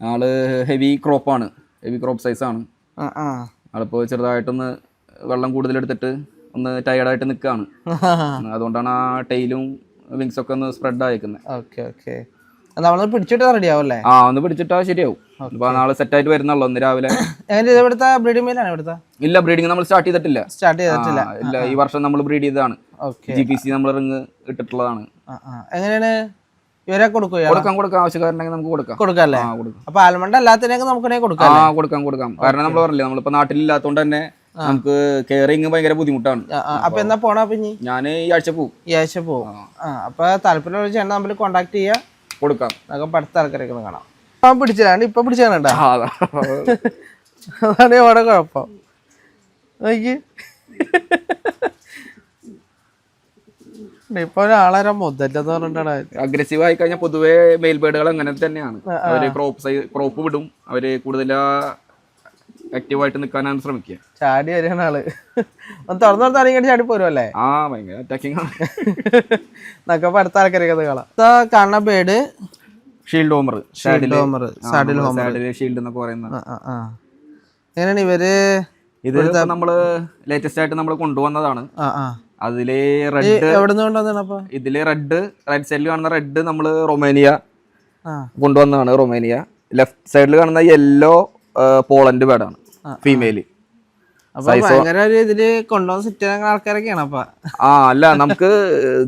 ആൾ ഹെവി ക്രോപ്പ് ആണ്. ഹെവി ക്രോപ്പ് സൈസ് ആണ്. ആ ആ. ആളിപ്പോൾ ചെറുതായിട്ടൊന്ന് വെള്ളം കൂടുതലെടുത്തിട്ട് ഒന്ന് ടയർഡായിട്ട് നിൽക്കുകയാണ് അതുകൊണ്ടാണ് ആ ടൈലും വിങ്സ് ഒക്കെ ഒന്ന് സ്പ്രെഡ് ആയിക്കുന്നത് ഓക്കെ. ഓക്കെ പിടിച്ചിട്ട് റെഡി അല്ലേ ആ ഒന്ന് പിടിച്ചിട്ടാ ശരിയാവും. നാളെ സെറ്റ് ആയിട്ട് വരുന്നുള്ളൂ ഒന്ന് രാവിലെ. ഇവിടുത്തെ ബ്രീഡിംഗ് ഇവിടുത്തെ? ഇല്ല ബ്രീഡിങ് നമ്മൾ സ്റ്റാർട്ട് ചെയ്തിട്ടില്ല. സ്റ്റാർട്ട് ചെയ്തിട്ടില്ല. ഇല്ല ഈ വർഷം നമ്മൾ ബ്രീഡ് ചെയ്തതാണ്. ജി പി സി നമ്മൾ റിങ് ഇട്ടിട്ടുള്ളതാണ്. എങ്ങനെയാണ്? ഇവരെ കൊടുക്കുക കൊടുക്കാം കൊടുക്കാം. ആവശ്യക്കാരുണ്ടെങ്കിൽ നമുക്ക് കൊടുക്കാം. കൊടുക്കാം ആ കൊടുക്കാം. അപ്പൊ ആൽമണ്ട് അല്ലാത്തതിനൊക്കെ നമുക്ക് കൊടുക്കാം ആ കൊടുക്കാം കൊടുക്കാം. കാരണം നമ്മൾ പറഞ്ഞില്ലേ നമ്മളിപ്പോ നാട്ടിലില്ലാത്തതുകൊണ്ട് തന്നെ നമുക്ക് കെയറിങ് ഭയങ്കര ബുദ്ധിമുട്ടാണ്. അപ്പൊ എന്നാ പോണാ പിന്നെ ഞാൻ ഈ ആഴ്ച പോകും ഈ ആഴ്ച പോകും അപ്പൊ താല്പര്യമുള്ള ചേട്ടൻ തമ്മിൽ കോണ്ടാക്ട് ചെയ്യാം. കൊടുക്കാം. നമുക്ക് അടുത്ത ആൾക്കാരൊക്കെ കാണാം. ആ പിടിച്ചില്ലാണ്ട് ഇപ്പൊ പിടിച്ചാണ്ടാ. അതാണ് ഇവിടെ കുഴപ്പം. നോക്കി. ഇപ്പൊ ഒരാളെ മുതലെന്ന് പറഞ്ഞിട്ടാണ് അഗ്രസീവ് ആയി കഴിഞ്ഞാൽ പൊതുവേ മെയിൽ ബേഡുകൾ അങ്ങനെ തന്നെയാണ്. അവർ ക്രോപ്പ് ക്രോപ്പ് വിടും. അവർ കൂടുതൽ ആക്റ്റീവ് ആയിട്ട് നിൽക്കാനാണ് ശ്രമിക്കുക. ചാടി വരികയാണ് ആൾ. തുറന്നു തുറന്ന് ചാടി പോരുമല്ലേ ആ ഭയങ്കര അറ്റാക്കിംഗ് ആണ്. എന്നൊക്കെ അടുത്ത ആൾക്കാരൊക്കെ കാണാം. കാണുന്ന bird shield homer homer saddle homer shield എന്നൊക്കെ പറയുന്നത്. എങ്ങനെയാണ് ഇവർ ഇത് നമ്മൾ ലേറ്റസ്റ്റ് ആയിട്ട് നമ്മൾ കൊണ്ടുവന്നതാണ്. അതിൽ റെഡ് ഇതിൽ റെഡ് റൈറ്റ് സൈഡിൽ കാണുന്ന റെഡ് നമ്മൾ റൊമേനിയ കൊണ്ടുവന്നതാണ് റൊമേനിയ. ലെഫ്റ്റ് സൈഡിൽ കാണുന്ന യെല്ലോ പോളണ്ട് ബേഡാണ് ഫീമെയിൽ ആ. അല്ല നമുക്ക്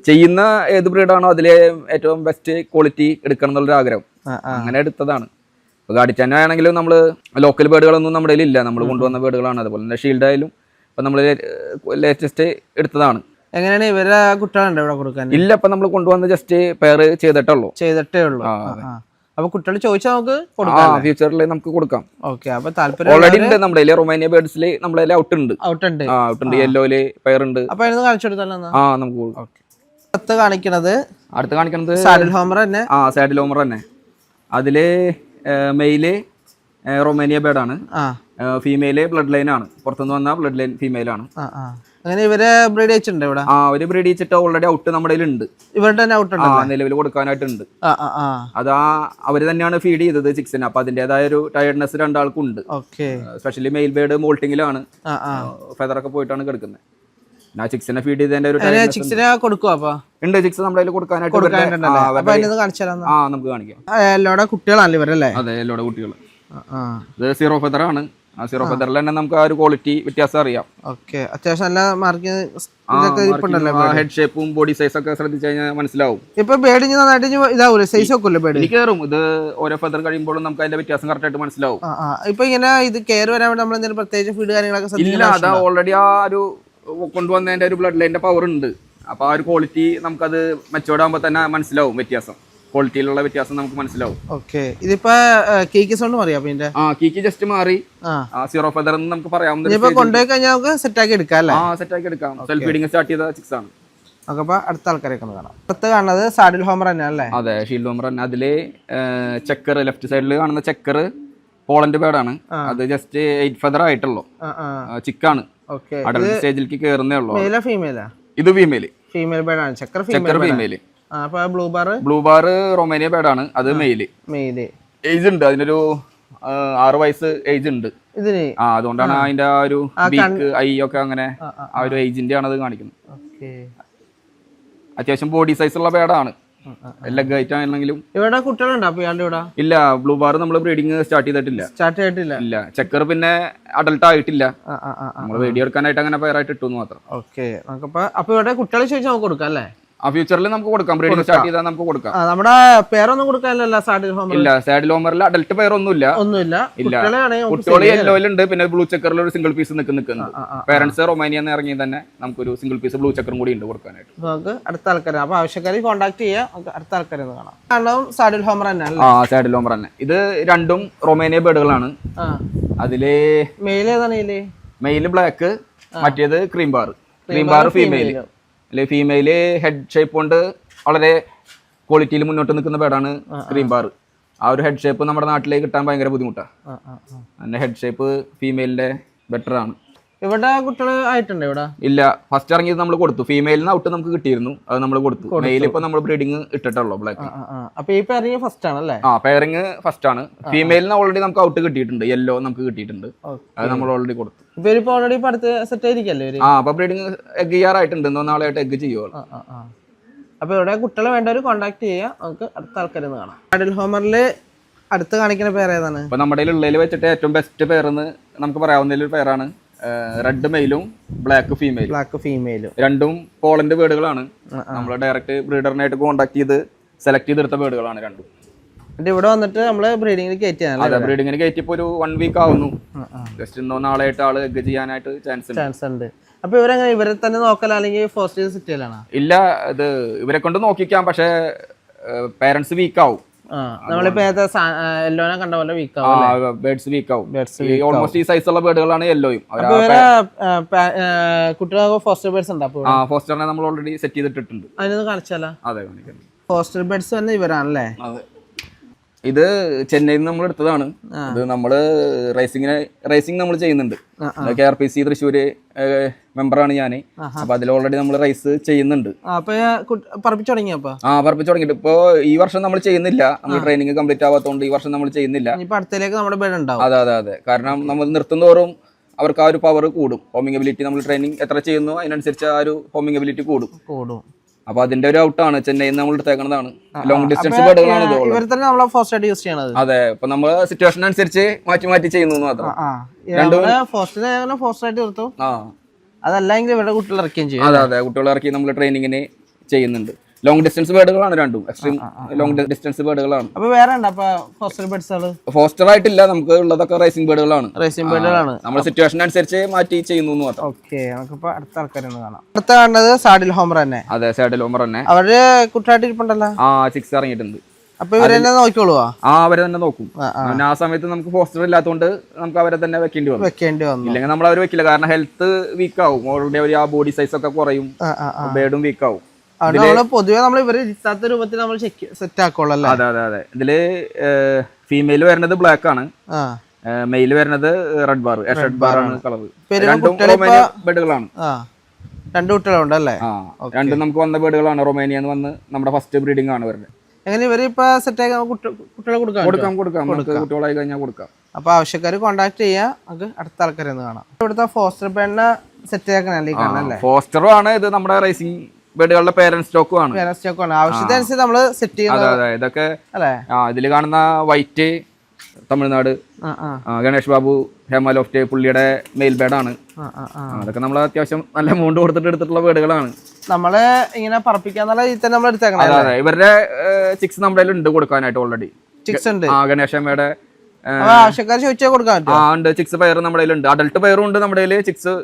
ചെയ്യുന്ന ഏത് ബ്രീഡാണോ അതിലെ ഏറ്റവും ബെസ്റ്റ് ക്വാളിറ്റി എടുക്കണം എന്നുള്ളൊരു ആഗ്രഹം. അങ്ങനെ എടുത്തതാണ്. ഇപ്പൊ ഗാഡിറ്റാന ആണെങ്കിലും നമ്മൾ ലോക്കൽ ബേഡുകളൊന്നും നമ്മുടെ ഇല്ല. നമ്മൾ കൊണ്ടുവന്ന ബേഡുകളാണ് അതുപോലെ തന്നെ ഷീൽഡ് ആയാലും ഇപ്പൊ നമ്മൾ ലേറ്റസ്റ്റ് എടുത്തതാണ്. എങ്ങനെയാണ് ഇവരെ കുട്ടികളുണ്ട് ഇവിടെ കൊടുക്കാൻ? ഇല്ല ഇപ്പൊ നമ്മൾ കൊണ്ടുവന്ന് ജസ്റ്റ് പെയർ ചെയ്തിട്ടുള്ളൂ ചെയ്തിട്ടേ ഉള്ളൂ. അപ്പൊ കുട്ടികൾ ചോദിച്ചാൽ നമുക്ക് കൊടുക്കാം ഫ്യൂച്ചറിൽ നമുക്ക് കൊടുക്കാം. ഓക്കെ അപ്പൊ താല്പര്യം ഓൾറെഡി ഉണ്ട് നമ്മുടെ റൊമാനിയ ബേർഡ്സിൽ നമ്മുടെ ഔട്ട് ഉണ്ട്. ഔട്ട് ഉണ്ട്. ഔട്ട് ഉണ്ട്. യെല്ലോയിൽ പെയർ ഉണ്ട്. അപ്പൊ അതിന് കാണിച്ചു കൊടുത്താലോ ആ നമുക്ക് അടുത്ത് കാണിക്കണത് അടുത്ത് കാണിക്കണത് സാഡിൽ ഹോമർ തന്നെ. ആ സാഡിൽ ഹോമർ തന്നെ. അതിൽ മെയിൽ റൊമാനിയ ബേഡാണ്. ആ. ഫീമെയിൽ ബ്ലഡ് ലൈൻ ആണ്. പുറത്തുനിന്ന് വന്ന ബ്ലഡ് ലൈൻ ഫീമെയിൽ ആണ് അങ്ങനെ ഇവരെ ബ്രീഡ് ചെയ്തിട്ടുണ്ട് ഇവിടെ? ആ ഒരു ബ്രീഡ് ചെയ്തിട്ട് ഓൾറെഡി ഔട്ട് നമ്മുടെ ഉണ്ട്. ഇവരുടെ തന്നെ ഔട്ട് ആ നിലവിൽ കൊടുക്കാനായിട്ടുണ്ട്. അത് ആ അവർ തന്നെയാണ് ഫീഡ് ചെയ്തത് ചിക്സിന് അപ്പൊ അതിന്റേതായ ഒരു ടയർഡ്നെസ് രണ്ടാൾക്കും ഉണ്ട് സ്പെഷ്യലി മെയിൽ ബേർഡ് മോൾട്ടിങ്ങിലാണ് ഫെദറൊക്കെ പോയിട്ടാണ് കിടക്കുന്നത് ഞാൻ ചിക്സിനെ ഫീഡ് ചെയ്തതിന്റെ ഒരു ചിക്സിനെ കൊടുക്കുവോ അപ്പൊ? ഉണ്ട്. ചിക്സ് നമ്മുടെ കയ്യിൽ കൊടുക്കാനായിട്ട് ആ, നമുക്ക് കാണിക്കാം. എല്ലാടെ കുട്ടികളാണല്ലോ ഇവരല്ലേ? അതെ എല്ലാവരുടെ കുട്ടികൾ ഇത് സീറോ ആ സീറോ ഫെദറിൽ തന്നെ നമുക്ക് ആ ഒരു ക്വാളിറ്റി വ്യത്യാസം അറിയാം. ഓക്കെ. അത്യാവശ്യം നല്ല മാർക്കിംഗ് ഹെഡ് ഷേപ്പും ബോഡി സൈസ് ഒക്കെ ശ്രദ്ധിച്ചു കഴിഞ്ഞാൽ മനസ്സിലാവും. ഇപ്പൊ ബേഡിങ് നന്നായിട്ട് ഇതാവൂലേ? സൈസ് ഒക്കെ ബേഡ് എനിക്ക് കയറും ഇത് ഓരോ ഫെദർ കഴിയുമ്പോഴും നമുക്ക് അതിന്റെ വ്യത്യാസം കറക്റ്റ് ആയിട്ട് മനസ്സിലാവും. ഇപ്പൊ ഇങ്ങനെ ഇത് കെയർ വരാൻ വേണ്ടി നമ്മൾ എന്തെങ്കിലും പ്രത്യേകിച്ച് ഫീഡ് കാര്യങ്ങളൊക്കെ ഇല്ല അതാ ഓൾറെഡി ആ ഒരു കൊണ്ടുവന്നതിന്റെ ഒരു ബ്ലഡ് ലൈനിന്റെ പവർ ഉണ്ട്. അപ്പൊ ആ ഒരു ക്വാളിറ്റി നമുക്കത് മെച്ചോർഡ് ആകുമ്പോൾ തന്നെ മനസ്സിലാവും വ്യത്യാസം. ക്വാളിറ്റിയിലുള്ള വ്യത്യാസം നമുക്ക് മനസ്സിലാവും. ഓക്കെ ഇതിപ്പോ കീക്ക് സൗണ്ട് മാറിയാ അപ്പൊ ആ കീക്ക് ജസ്റ്റ് മാറി. സീറോ ഫെദർ എന്ന് നമുക്ക് പറയാവുന്ന ഇതിപ്പോ കൊണ്ടുപോയി കഴിഞ്ഞാൽ നമുക്ക് സെറ്റ് ആക്കി എടുക്കാം അല്ലേ? ആ സെറ്റ് ആക്കി എടുക്കാം. സെൽഫ് ഫീഡിങ് സ്റ്റാർട്ട് ചെയ്ത സിക്സ് ആണ്. നമുക്ക് അപ്പൊ അടുത്ത ആൾക്കാരെ കാണാം. അടുത്ത് കാണുന്നത് സാഡിൽ ഹോമർ തന്നെ അല്ലേ? അതെ ഷീൽഡ് ഹോമർ തന്നെ. അതിൽ ചെക്കർ ലെഫ്റ്റ് സൈഡിൽ കാണുന്ന ചെക്കർ പോളണ്ട് പേഡാണ് അത് ജസ്റ്റ് എയ്റ്റ് ഫെദർ ആയിട്ടുള്ളൂ. ചിക്കാണ് സ്റ്റേജിലേക്ക് കയറുന്നേ ഉള്ളൂ. ഇത് ഫീമെയിൽ ഫീമെയിൽ ബേഡാണ് ചക്കർ ഫീമെയിൽ അപ്പൊ blue bar blue bar Romania ബേഡാണ് അത് മെയിൽ മെയിൽ ഏജ് ഉണ്ട്. അതിനൊരു ആറ് വയസ്സ് ഏജ് ഉണ്ട്. ഇതിന്? ആ അതുകൊണ്ടാണ് അതിന്റെ ആ ഒരു ബീക്ക് ഐ ഒക്കെ അങ്ങനെ ആ, ഒരു ഏജിന്റെ ആണ് അത് കാണിക്കുന്നത്. അത്യാവശ്യം ബോഡി സൈസ് ഉള്ള പേഡാണ് ലെഗ് ഹൈറ്റ് ആണെങ്കിലും. ഇവിടെ കുട്ടികളുണ്ടോ? അപ്പൊ ഇയാളുടെ ഇവിടെ? ഇല്ല ബ്ലൂ ബാർ നമ്മൾ ബ്രീഡിങ് സ്റ്റാർട്ട് ചെയ്തിട്ടില്ല. സ്റ്റാർട്ട് ചെയ്തിട്ടില്ല. ഇല്ല. ചെക്കർ പിന്നെ അഡൽട്ട് ആയിട്ടില്ല. നമ്മൾ വീഡിയോ എടുക്കാനായിട്ട് അങ്ങനെ പേരായിട്ട് ഇട്ടു മാത്രം. ഓക്കെ. നമുക്കപ്പോ അപ്പൊ ഇവിടെ കുട്ടികളെ ചോദിച്ചാൽ നമുക്ക് കൊടുക്കാം അല്ലേ? ആ ഫ്യൂച്ചറിൽ നമുക്ക് കൊടുക്കാം. ബ്രീഡിംഗ് സ്റ്റാർട്ട് ചെയ്താൽ നമുക്ക് കൊടുക്കാം. നമ്മുടെ പേരൊന്നും കൊടുക്കാനില്ല സാഡിൽ ഹോമർ ഇല്ല സാഡിൽ ഹോമറിൽ അഡൽട്ട് പെയർ ഒന്നുമില്ല. ഒന്നുമില്ല. ഇല്ല. കുട്ടികൾ യെല്ലോയിലുണ്ട് പിന്നെ ബ്ലൂ ചെക്കറിൽ ഒരു സിംഗിൾ പീസ് നിൽക്കുന്നുണ്ട് ആ. പേരൻസ് റൊമാനിയ എന്ന് ഇറങ്ങി തന്നെ നമുക്കൊരു സിംഗിൾ പീസ് ബ്ലൂ ചെക്കറും കൂടി ഉണ്ട് കൊടുക്കാനായിട്ട്. നമുക്ക് അടുത്ത ആൾക്കാരെ അപ്പൊ ആവശ്യക്കാരെ കോൺടാക്ട് ചെയ്യാം. അടുത്ത ആൾക്കാരെ കാണാം. കാരണം സാഡിൽ ഹോമർ തന്നെ ആ സാഡിൽ ഹോമർ തന്നെ. ഇത് രണ്ടും റൊമാനിയ ബേഡുകളാണ് അതിൽ മെയിൽ ഏതാണ് മെയിൽ ബ്ലാക്ക് മറ്റേത് cream bar cream bar female അല്ലെ ഫീമെയിൽ ഹെഡ് ഷേപ്പ് കൊണ്ട് വളരെ ക്വാളിറ്റിയിൽ മുന്നോട്ട് നിൽക്കുന്ന ബേഡാണ് ക്രീം ബാർ ആ. ഒരു ഹെഡ് ഷേപ്പ് നമ്മുടെ നാട്ടിലേക്ക് കിട്ടാൻ ഭയങ്കര ബുദ്ധിമുട്ടാണ് അതിന്റെ ഹെഡ് ഷേപ്പ് ഫീമെയിലിന്റെ ബെറ്റർ ആണ്. ഇവിടെ കുട്ടികൾ ആയിട്ടുണ്ട് ഇവിടെ? ഇല്ല ഫസ്റ്റ് ഇറങ്ങിയത് നമ്മൾ കൊടുത്തു. ഫീമെയിലിന് ഔട്ട് നമുക്ക് കിട്ടിയിരുന്നു. അത് നമ്മൾ കൊടുത്തു. മെയിൽ ഇപ്പൊ നമ്മൾ ബ്രീഡിങ് ഇട്ടിട്ടുള്ളൂ ബ്ലാക്ക് അപ്പൊ ഈ പേരിങ് ഫസ്റ്റ് ആണല്ലേ? ആ പെയറിങ് ഫസ്റ്റ് ആണ്. ഫീമെയിലിന് ഓൾറെഡി നമുക്ക് ഔട്ട് കിട്ടിയിട്ടുണ്ട്. യെല്ലോ നമുക്ക് കിട്ടിയിട്ടുണ്ട്. അത് നമ്മൾ ഓൾറെഡി കൊടുത്തു. ഇപ്പൊ ഇവരിപ്പോ ഓൾറെഡി അടുത്ത് സെറ്റ് ആയിരിക്കല്ലേ ആ അപ്പൊ ബ്രീഡിങ് എഗ് ചെയ്യാറായിട്ടുണ്ട്. നാളെയായിട്ട് എഗ് ആ അപ്പൊ ഇവിടെ കുട്ടികളെ വേണ്ടവർ കോൺടാക്ട് ചെയ്യാം നമുക്ക് അടുത്ത ആൾക്കാരെ ഒന്ന് കാണാം. സാഡിൽ ഹോമറിൽ അടുത്ത് കാണിക്കുന്ന പേരേതാണ് ഏതാണ്? ഇപ്പൊ നമ്മുടെ ഉള്ളതിൽ വെച്ചിട്ട് ഏറ്റവും ബെസ്റ്റ് പേരെന്ന് നമുക്ക് പറയാവുന്ന ഒരു പെയറാണ് റെഡ് മെയിലും ബ്ലാക്ക് ഫീമെയിലും ബ്ലാക്ക് ഫീമെയിലും രണ്ടും പോളണ്ട് ബേഡുകളാണ് നമ്മൾ ഡയറക്റ്റ് ബ്രീഡറിനായിട്ട് കോൺടാക്ട് ചെയ്ത് സെലക്ട് ചെയ്തെടുത്ത ബേഡുകളാണ് രണ്ടും. എന്നിട്ട് ഇവിടെ വന്നിട്ട് നമ്മൾ ബ്രീഡിങ്ങിന് കയറ്റിയാണ് അതെ ബ്രീഡിങ്ങിന് കയറ്റിപ്പോ ഒരു വൺ വീക്ക് ആവുന്നു. ജസ്റ്റ് ഇന്നോ നാളെയായിട്ട് ആൾ എഗ് ചെയ്യാനായിട്ട് ചാൻസ് ചാൻസ് ഉണ്ട്. അപ്പൊ ഇവരെങ്ങനെ ഇവരെ തന്നെ നോക്കല? അല്ലെങ്കിൽ ഫോസ്റ്റ് സിറ്റിയിലാണ് ഇല്ല ഇത് ഇവരെ കൊണ്ട് നോക്കിക്കാം. പക്ഷേ പേരൻസ് വീക്ക് ആവും. ആ നമ്മളിപ്പോ ഏതാ എല്ലോനെ കണ്ട പോലെ വീക്ക് ആവും ബേഡ്സ് വീക്ക് ആവും. ഓൾമോസ്റ്റ് ഈ സൈസ് ഉള്ള ബേഡുകളാണ് യെല്ലോയും കുട്ടികൾക്ക് ഫോസ്റ്റർ ബേഡ്സ് ഉണ്ട് ഫോസ്റ്ററിനെ നമ്മൾ ഓൾറെഡി സെറ്റ് ചെയ്തിട്ടിട്ടുണ്ട്. അതിനൊന്ന് കാണിച്ചാലോ? അതെ കാണിക്കാം. ഫോസ്റ്റർ ബേഡ്സ് തന്നെ ഇവരാണല്ലേ? അതെ. ഇത് ചെന്നൈയിൽ നിന്ന് നമ്മൾ എടുത്തതാണ്. ഇത് നമ്മൾ റേസിങ്ങിന് റേസിംഗ് നമ്മൾ ചെയ്യുന്നുണ്ട്. K R P C Thrissur മെമ്പറാണ് ഞാൻ അപ്പൊ അതിൽ ഓൾറെഡി നമ്മൾ റേസ് ചെയ്യുന്നുണ്ട്. ആ, പറപ്പിച്ചു തുടങ്ങിയിട്ട്. ഇപ്പോ ഈ വർഷം നമ്മൾ ചെയ്യുന്നില്ല. നമ്മൾ ട്രെയിനിങ് കംപ്ലീറ്റ് ആവാത്തതുകൊണ്ട് ഈ വർഷം നമ്മൾ ചെയ്യുന്നില്ല. അടുത്തേക്ക് നമ്മുടെ ബേഡ് ഉണ്ടാവും. അതെ അതെ അതെ. കാരണം നമ്മൾ നിർത്തും തോറും അവർക്ക് ആ ഒരു പവർ കൂടും. ഹോമിംഗ് എബിലിറ്റി നമ്മൾ ട്രെയിനിങ് എത്ര ചെയ്യുന്നു അതിനനുസരിച്ച് ആ ഒരു ഹോമിംഗ് എബിലിറ്റി കൂടും. കൂടും. അപ്പൊ അതിന്റെ ഒരു ഔട്ടാണ് ചെന്നൈയിൽ നമ്മൾ എടുത്തേക്കുന്നതാണ് ലോങ് ഡിസ്റ്റൻസ് ബേഡുകളാണ് ഫോസ്റ്റ് യൂസ് ചെയ്യണത്. അതെ ഇപ്പൊ നമ്മൾ സിറ്റുവേഷൻ അനുസരിച്ച് മാറ്റി മാറ്റി ചെയ്യുന്നു മാത്രം. ആ നമ്മൾ ഫോസ്റ്റിനെ ഫോസ്റ്റ് നിർത്തും അതല്ലെങ്കിൽ ഇവിടെ കുട്ടികൾ ഇറക്കുകയും ചെയ്യും. അതെ അതെ. കുട്ടികളെ ഇറക്കി നമ്മൾ ട്രെയിനിങ്ങിന് ചെയ്യുന്നുണ്ട്. ലോങ് ഡിസ്റ്റൻസ് ബേഡുകളാണ് രണ്ടും. എക്സ്ട്രീം ലോങ് ഡിസ്റ്റൻസ് ബേഡുകളാണ് അപ്പൊ വേറെ ഫോസ്റ്റർ ബെഡ്സുകൾ ഫോസ്റ്റർ ആയിട്ടില്ല. നമുക്ക് ഉള്ളതൊക്കെ റേസിംഗ് ബേഡുകളാണ് റേസിംഗ് ബെഡുകളാണ് നമ്മുടെ സിറ്റുവേഷൻ അനുസരിച്ച് മാറ്റി ചെയ്യുന്നു മാത്രം. ഓക്കെ നമുക്കിപ്പോ അടുത്ത ആൾക്കാരൊന്ന് കാണാം. അടുത്ത കാണുന്നത് സാഡിൽ ഹോമർ തന്നെ. അതെ സാഡിൽ ഹോമർ തന്നെ. അവർ കുട്ടായിട്ട് ഇരിപ്പുണ്ടല്ലോ? ആ സിക്സ് ഇറങ്ങിയിട്ടുണ്ട്. അപ്പൊ ഇവരെന്നെ നോക്കിക്കോളൂ ആ അവരെ തന്നെ നോക്കും. ആ സമയത്ത് നമുക്ക് ഫോസ്റ്റർ ഇല്ലാത്തതുകൊണ്ട് നമുക്ക് അവരെ തന്നെ വെക്കേണ്ടി വന്നു. വെക്കേണ്ടി വന്നു. ഇല്ലെങ്കിൽ നമ്മൾ അവർ വെക്കില്ല. കാരണം ഹെൽത്ത് വീക്ക് ആവും. ഓൾറെഡി അവർ ആ ബോഡി സൈസ് ഒക്കെ കുറയും. ബേഡും വീക്ക് ആവും. പൊതുവെ നമ്മൾ ഇവർ ഇല്ലാത്ത രൂപത്തിൽ നമ്മൾ സെറ്റ് ആക്കോളൂ അതെ അതെ അതെ. ഇതിൽ ഫീമെയിൽ വരുന്നത് ബ്ലാക്ക് ആണ്. മെയിൽ വരുന്നത് റെഡ് ബാർ റെഡ് ബാർ ആണ് കളർ രണ്ടും ബെഡുകളാണ് രണ്ടു കുട്ടികളുണ്ട് അല്ലേ രണ്ടും നമുക്ക് വന്ന ബേഡുകളാണ് റൊമേനിയ വന്ന് നമ്മുടെ ഫസ്റ്റ് ബ്രീഡിംഗ് ആണ് വരുന്നത് എങ്ങനെ ഇവർ ഇപ്പൊ സെറ്റ് നമുക്ക് കുട്ടികളെ കൊടുക്കാം കൊടുക്കാം. കൊടുക്കാം. കുട്ടികളായി കഴിഞ്ഞാൽ കൊടുക്കാം. അപ്പൊ ആവശ്യക്കാർ കോണ്ടാക്ട് ചെയ്യാം. നമുക്ക് അടുത്ത ആൾക്കാരെ കാണാം. ഇവിടുത്തെ ഫോസ്റ്റർ പെണ്ണ സെറ്റ് ആക്കണല്ലേ ഫോസ്റ്ററും ആണ് ഇത് നമ്മുടെ റേസിംഗ് ബേഡുകളുടെ പേരന്റ് സ്റ്റോക്കും ആണ്. വേറെ സ്റ്റോക്ക് ആണ്. ആവശ്യത്തിനനുസരിച്ച് നമ്മൾ സെറ്റ് ചെയ്യുന്നത് അതെ അതെ. ഇതൊക്കെ അല്ലേ? ആ ഇതിൽ കാണുന്ന വൈറ്റ് തമിഴ്നാട് ഗണേഷ് ബാബു ഹേമലോഫ്റ്റ് പുള്ളിയുടെ മെയിൽ ബേഡാണ് അതൊക്കെ നമ്മൾ അത്യാവശ്യം നല്ല എമൗണ്ട് കൊടുത്തിട്ട് എടുത്തിട്ടുള്ള ബേഡുകളാണ് നമ്മൾ ഇങ്ങനെ പറപ്പിക്കാന്നുള്ള ഈ തന്നെ നമ്മൾ എടുത്തേക്കണേ അതെ അതെ. ഇവരുടെ ചിക്സ് നമ്മുടെ ഉണ്ട് കൊടുക്കാനായിട്ട് ഓൾറെഡി ചിക്സ് ഉണ്ട്. ആ ഗണേശമ്മയുടെ അപ്പൊ ആവശ്യക്കാർ ചോദിച്ചാൽ കൊടുക്കാൻ ആ ഉണ്ട്. ചിക്സ് പയർ നമ്മുടെ ഉണ്ട് അഡൽട്ട് പയറും ഉണ്ട് നമ്മുടെ ചിക്സ്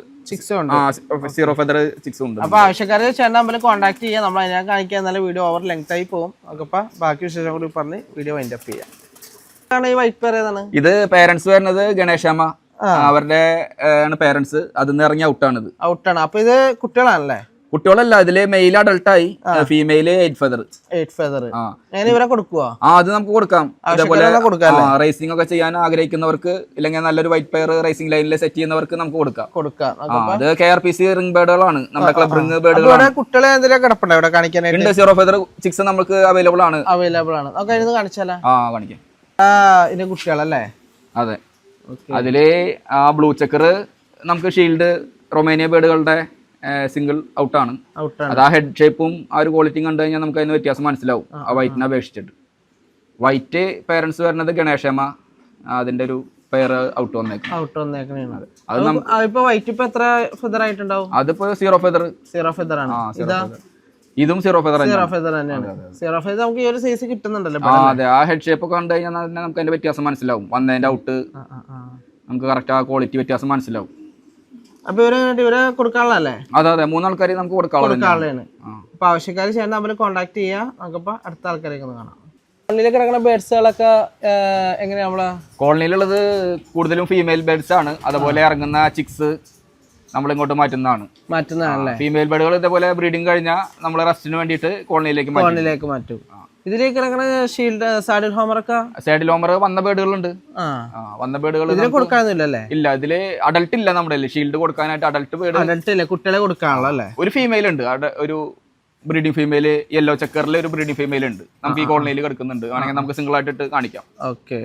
സീറോ ഫെദർ ചിക്സ് ഉണ്ട്. അപ്പൊ ആവശ്യക്കാര് ചേട്ടൻ നമ്പറിൽ കോൺടാക്ട് ചെയ്യാം. നമ്മൾ അതിനെ കാണിക്കാൻ നല്ല വീഡിയോ ഓവർ ലെങ്ത് ആയി പോകും അപ്പൊ ബാക്കി വിശേഷം കൂടി പറഞ്ഞ് വീഡിയോ വൈൻഡ് അപ്പ് ചെയ്യാം. ഈ വൈറ്റ് പേർ ഏതാണ്? ഇത് പേരൻസ് വരുന്നത് ഗണേശമ്മ. അവരുടെ ആണ് പേരൻസ് അതിൽ നിന്ന് ഇറങ്ങിയ ഔട്ടാണ് ഇത് ഔട്ടാണ് അപ്പൊ ഇത് കുട്ടികളാണല്ലേ? കുട്ടികളല്ല ഇതിൽ male അഡൾട്ടായി female eight feather eight feather ആ. ഇവരെ കൊടുക്കുവോ? ആ അത് നമുക്ക് കൊടുക്കാം. ആവശ്യക്കാരെ റേസിംഗ് ഒക്കെ ചെയ്യാൻ ആഗ്രഹിക്കുന്നവർക്ക് ഇല്ലെങ്കിൽ നല്ലൊരു വൈറ്റ് പെയർ റേസിംഗ് ലൈനിൽ സെറ്റ് ചെയ്യുന്നവർക്ക് നമുക്ക് കൊടുക്കാം. കൊടുക്കാം. അത് K R P C ring ബേഡുകളാണ് നമ്മുടെ ക്ലബ് റിംഗ് ബേഡുകളാണ് കുട്ടികളെ എന്തെങ്കിലും കിടപ്പുണ്ടോ ഇവിടെ കാണിക്കാനായിട്ട്? സീറോ ഫെദർ സിക്സ് നമുക്ക് അവൈലബിൾ ആണ്. അവൈലബിൾ ആണ്. കാണിച്ചാലോ? ആ കാണിക്കാം. ഇതിന്റെ കുട്ടികളല്ലേ? അതെ. അതിൽ ആ ബ്ലൂ ചെക്കർ നമുക്ക് ഷീൽഡ് റൊമേനിയ ബേഡുകളുടെ സിംഗിൾ ഔട്ടാണ് അത് ആ ഹെഡ് ഷേപ്പും ആ ഒരു ക്വാളിറ്റിയും കണ്ടു കഴിഞ്ഞാൽ നമുക്ക് അതിന് വ്യത്യാസം മനസ്സിലാവും. ആ വൈറ്റിനെ അപേക്ഷിച്ചിട്ട്. വൈറ്റ് പേരൻസ് വരുന്നത് ഗണേശമ്മ അതിന്റെ ഒരു പെയർ ഔട്ട് വന്നേക്കും അതിപ്പോ സീറോ ഫെദർ സീറോ ഫെദർ ആണ്. ഇതാ സീറോ ഫെദർ സീറോ ഫെദർ തന്നെയാണ്. സീറോ ഫെദർ നമുക്ക് ഈ ഒരു സൈസ് കിട്ടുന്നുണ്ടല്ലോ ആ അതെ. ആ ഹെഡ് ഷേപ്പ് ഒക്കെ കണ്ടു കഴിഞ്ഞാൽ നമുക്ക് അതിന്റെ വ്യത്യാസം മനസ്സിലാവും. വന്നതിന്റെ ഔട്ട്. നമുക്ക് കറക്റ്റ് ആ ക്വാളിറ്റി വ്യത്യാസം മനസ്സിലാവും. അപ്പൊ ഇവരെ ഇവരെ കൊടുക്കാനുള്ളതല്ലേ? അതെ അതെ. മൂന്നാൾക്കാരെ നമുക്ക് കൊടുക്കാനുള്ളതാണ് അപ്പൊ ആവശ്യക്കാർ ചേർന്ന് അവർ കോണ്ടാക്ട് ചെയ്യാം. നമുക്കിപ്പോ അടുത്ത ആൾക്കാരേക്ക് ഒന്ന് കാണാം. കോളനിയിൽ കിടക്കുന്ന ബേഡ്സുകളൊക്കെ എങ്ങനെയാ നമ്മൾ? കോളനിയിലുള്ളത് കൂടുതലും ഫീമെയിൽ ബേഡ്സ് ആണ്. അതുപോലെ ഇറങ്ങുന്ന ചിക്സ് നമ്മൾ ഇങ്ങോട്ട് മാറ്റുന്നതാണ്. മാറ്റുന്നതാണല്ലേ? ഫീമെയിൽ ബേഡുകൾ ഇതേപോലെ ബ്രീഡിങ് കഴിഞ്ഞാൽ നമ്മൾ റെസ്റ്റിന് വേണ്ടിയിട്ട് കോളനിയിലേക്ക് മാറ്റും. ഫോണിലേക്ക് മാറ്റും. ഇതിലേക്ക് ഇറങ്ങണ ഷീൽഡ് സാഡിൽ ഹോമറൊക്കെ സൈഡിൽ ഹോമർ വന്ന ബേഡുകളുണ്ട്. വന്ന ബേഡുകൾ കൊടുക്കാനൊന്നുമില്ലല്ലേ ഇല്ല ഇതിൽ അഡൾട്ട് ഇല്ല നമ്മുടെ ഷീൽഡ് കൊടുക്കാനായിട്ട് അഡൾട്ട് ബേഡ് അഡൽട്ട് ഇല്ല? കുട്ടികളെ കൊടുക്കാനുള്ള അല്ലേ? ഒരു ഫീമെയിൽ ഉണ്ട്. ഒരു ബ്രീഡിംഗ് ഫീമെയിൽ യെല്ലോ ചക്കറിൽ ഒരു ബ്രീഡിംഗ് ഫീമെയിൽ ഉണ്ട്. നമുക്ക് ഈ കോളനിയിൽ കിടക്കുന്നുണ്ട്. വേണമെങ്കിൽ നമുക്ക് സിംഗിൾ ആയിട്ട് കാണിക്കാം. ഓക്കെ.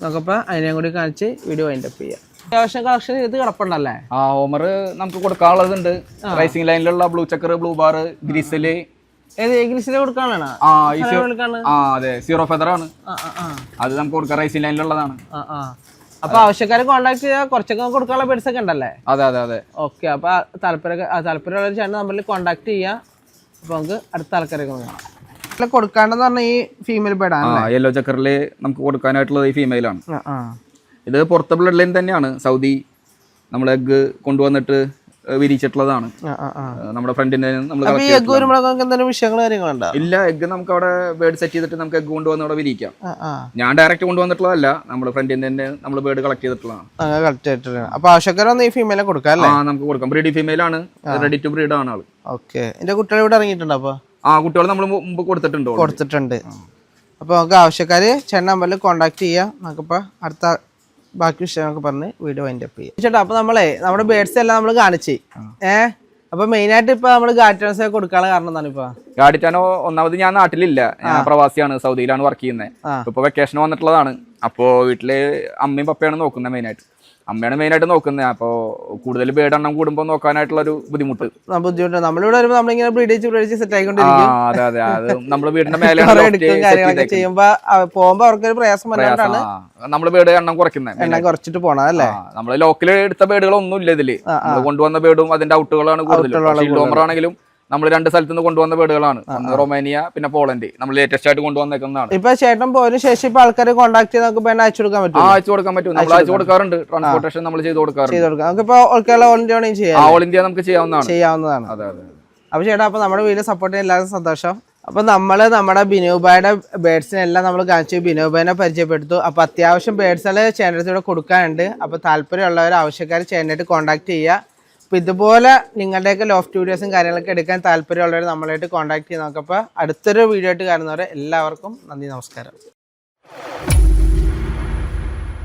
നമുക്കപ്പോ അതിനെ കൂടി കാണിച്ച് വീഡിയോ വൈൻഡ് അപ്പ് ചെയ്യാം. അത്യാവശ്യം കളക്ഷൻ ഇത് കിടപ്പുണ്ടല്ലേ? ആ ഓമർ നമുക്ക് കൊടുക്കാനുള്ളതുണ്ട്. Racing ലൈനിലുള്ള blue checker blue bar grizzle ഏത് ഇംഗ്ലീഷിലെ കൊടുക്കാനാണ്? ആ ഈ സീറോ കൊടുക്കാണ് അതെ സീറോ ഫെദർ ആണ്. അത് നമുക്ക് കൊടുക്കാം റൈസിംഗ് ലൈനിലുള്ളതാണ്. അപ്പൊ ആവശ്യക്കാരെ കോൺടാക്ട് ചെയ്താൽ കുറച്ചൊക്കെ കൊടുക്കാനുള്ള ബെഡ്സ് ഒക്കെ ഉണ്ടല്ലേ? അതെ അതെ അതെ. ഓക്കെ അപ്പൊ താല്പര്യം താല്പര്യമുള്ള ചേട്ടൻ നമ്മളിൽ കോൺടാക്ട് ചെയ്യാം. അപ്പൊ നമുക്ക് അടുത്ത ആൾക്കാരെ കാണാം. കൊടുക്കാണ്ടെന്ന് പറഞ്ഞ ഈ ഫീമെയിൽ ബെഡ് ആ ആണ് യെല്ലോ ചക്കറിൽ നമുക്ക് കൊടുക്കാനായിട്ടുള്ളത് ഈ ഫീമെയിൽ ആണ്. ഇത് പുറത്തെ ബ്ലഡ് ലൈൻ തന്നെയാണ്. സൗദി നമ്മൾ എഗ് കൊണ്ടുവന്നിട്ട് വിരിച്ചിട്ടുള്ളതാണ്. നമ്മുടെ ഫ്രണ്ടിന്റെ ഇല്ല എഗ് നമുക്ക് അവിടെ ബേഡ് സെറ്റ് ചെയ്തിട്ട് നമുക്ക് എഗ് കൊണ്ടുവന്ന് അവിടെ വിരിക്കാം. ഞാൻ ഡയറക്റ്റ് കൊണ്ടുവന്നിട്ടുള്ളതല്ല നമ്മുടെ ഫ്രണ്ടിന്റെ തന്നെ നമ്മൾ ബേഡ് കളക്ട് ചെയ്തിട്ടുള്ളതാണ്. അപ്പൊ ആവശ്യക്കാരൊന്ന് ഈ ഫീമെയിലെ കൊടുക്കാം ആ നമുക്ക് കൊടുക്കാം. ബ്രീഡി ഫീമെയിൽ ആണ്. റെഡി ടു ബ്രീഡ് ആണ് ആൾ. ഓക്കെ. എന്റെ കുട്ടികൾ ഇവിടെ ഇറങ്ങിയിട്ടുണ്ട് അപ്പൊ? ആ കുട്ടികൾ നമ്മൾ മുമ്പ് കൊടുത്തിട്ടുണ്ട്. കൊടുത്തിട്ടുണ്ട്. അപ്പൊ നമുക്ക് ആവശ്യക്കാര് ചെണ്ണമ്പലിൽ കോണ്ടാക്ട് ചെയ്യാം. നമുക്കിപ്പോ അടുത്ത ബാക്കി വിഷയമൊക്കെ പറഞ്ഞ് വീഡിയോ വൈൻഡ് അപ്പ് ചെയ്യാം. ചേട്ടാ അപ്പൊ നമ്മളെ നമ്മുടെ ബേഡ്സ് എല്ലാം നമ്മൾ കാണിച്ചേ. ഏഹ് അപ്പൊ മെയിൻ ആയിട്ട് ഇപ്പൊ നമ്മൾ ഗാഡിറ്റാൻസ് ഒക്കെ കൊടുക്കാനുള്ള കാരണം എന്താണ് ഇപ്പൊ? ഗാഡിറ്റാനോ ഒന്നാമത് ഞാൻ നാട്ടിലില്ല. ഞാൻ പ്രവാസിയാണ് സൗദിയിലാണ് വർക്ക് ചെയ്യുന്നത്. ഇപ്പൊ വെക്കേഷൻ വന്നിട്ടുള്ളതാണ്. അപ്പോ വീട്ടിൽ അമ്മയും പപ്പയാണ് നോക്കുന്നത് മെയിനായിട്ട് അമ്മയാണ് മെയിനായിട്ട് നോക്കുന്നത് അപ്പോ കൂടുതൽ ബേഡെണ്ണം കൂടുമ്പോൾ നോക്കാനായിട്ടുള്ള ഒരു ബുദ്ധിമുട്ട് ബുദ്ധിമുട്ട്. നമ്മളിവിടെ വരുമ്പോൾ നമ്മളിങ്ങനെ ബ്രീഡ് ചെയ്ത് സെറ്റ് ആയിക്കൊണ്ടിരിക്കും. അതെ അതെ. അത് നമ്മുടെ വീടിന്റെ മേലെ കാര്യങ്ങളൊക്കെ ചെയ്യുമ്പോൾ ആ, പോകുമ്പോ അവർക്കൊരു പ്രയാസം വരാണ്ടാണ് നമ്മൾ ബേഡ് എണ്ണം കുറയ്ക്കുന്നത് എണ്ണം കുറച്ചിട്ട് പോണം അല്ലേ? നമ്മൾ ലോക്കൽ എടുത്ത ബേഡുകളൊന്നും ഇല്ല ഇതിൽ. കൊണ്ടുവന്ന ബേഡും അതിന്റെ ഔട്ടുകളാണ് കൂടുതൽ ആണെങ്കിലും നമ്മൾ രണ്ട് സ്ഥലത്ത് നിന്ന് കൊണ്ടുവന്ന ബേഡുകളാണ് ഒന്ന് റൊമാനിയ പിന്നെ പോളണ്ട്. നമ്മൾ ലേറ്റസ്റ്റ് ആയിട്ട് കൊണ്ടുവന്നേക്കുന്നതാണ്. ഇപ്പൊ ചേട്ടൻ പോയതിനു ശേഷം ഇപ്പൊ ആൾക്കാരെ കോൺടാക്ട് ചെയ്ത് നമുക്ക് അയച്ചു കൊടുക്കാൻ പറ്റും അയച്ചു കൊടുക്കാൻ പറ്റും. നമ്മൾ അയച്ചു കൊടുക്കാറുണ്ട്. ട്രാൻസ്പോർട്ടേഷൻ നമ്മൾ ചെയ്ത് കൊടുക്കാറുണ്ട്. ഓൾ ഇന്ത്യ നമുക്ക് ചെയ്യാവുന്നതാണ്. ചെയ്യാവുന്നതാണ്. അതെ അതെ അപ്പൊ ചേട്ടാ അപ്പൊ നമ്മുടെ വീട് സപ്പോർട്ട് ചെയ്യാൻ എല്ലാവർക്കും സന്തോഷം. അപ്പൊ നമ്മൾ നമ്മുടെ ബിനോബായുടെ ബേഡ്സിനെല്ലാം നമ്മൾ കാണിച്ചു. ബിനോബായിനെ പരിചയപ്പെടുത്തു. അപ്പൊ അത്യാവശ്യം ബേഡ്സുകൾ ഇവിടെ കൊടുക്കാനുണ്ട്. അപ്പൊ താല്പര്യമുള്ളവർ ആവശ്യക്കാർ ചേട്ടനായിട്ട് കോൺടാക്ട് ചെയ്യുക. അപ്പൊ ഇതുപോലെ നിങ്ങളുടെയൊക്കെ ലോഫ്റ്റ് വീഡിയോസും കാര്യങ്ങളൊക്കെ എടുക്കാൻ താല്പര്യമുള്ളവർ നമ്മളായിട്ട് കോൺടാക്ട് ചെയ്ത് നോക്കപ്പോൾ അടുത്തൊരു വീഡിയോ ആയിട്ട് കാണുന്നവരെ എല്ലാവർക്കും നന്ദി നമസ്കാരം.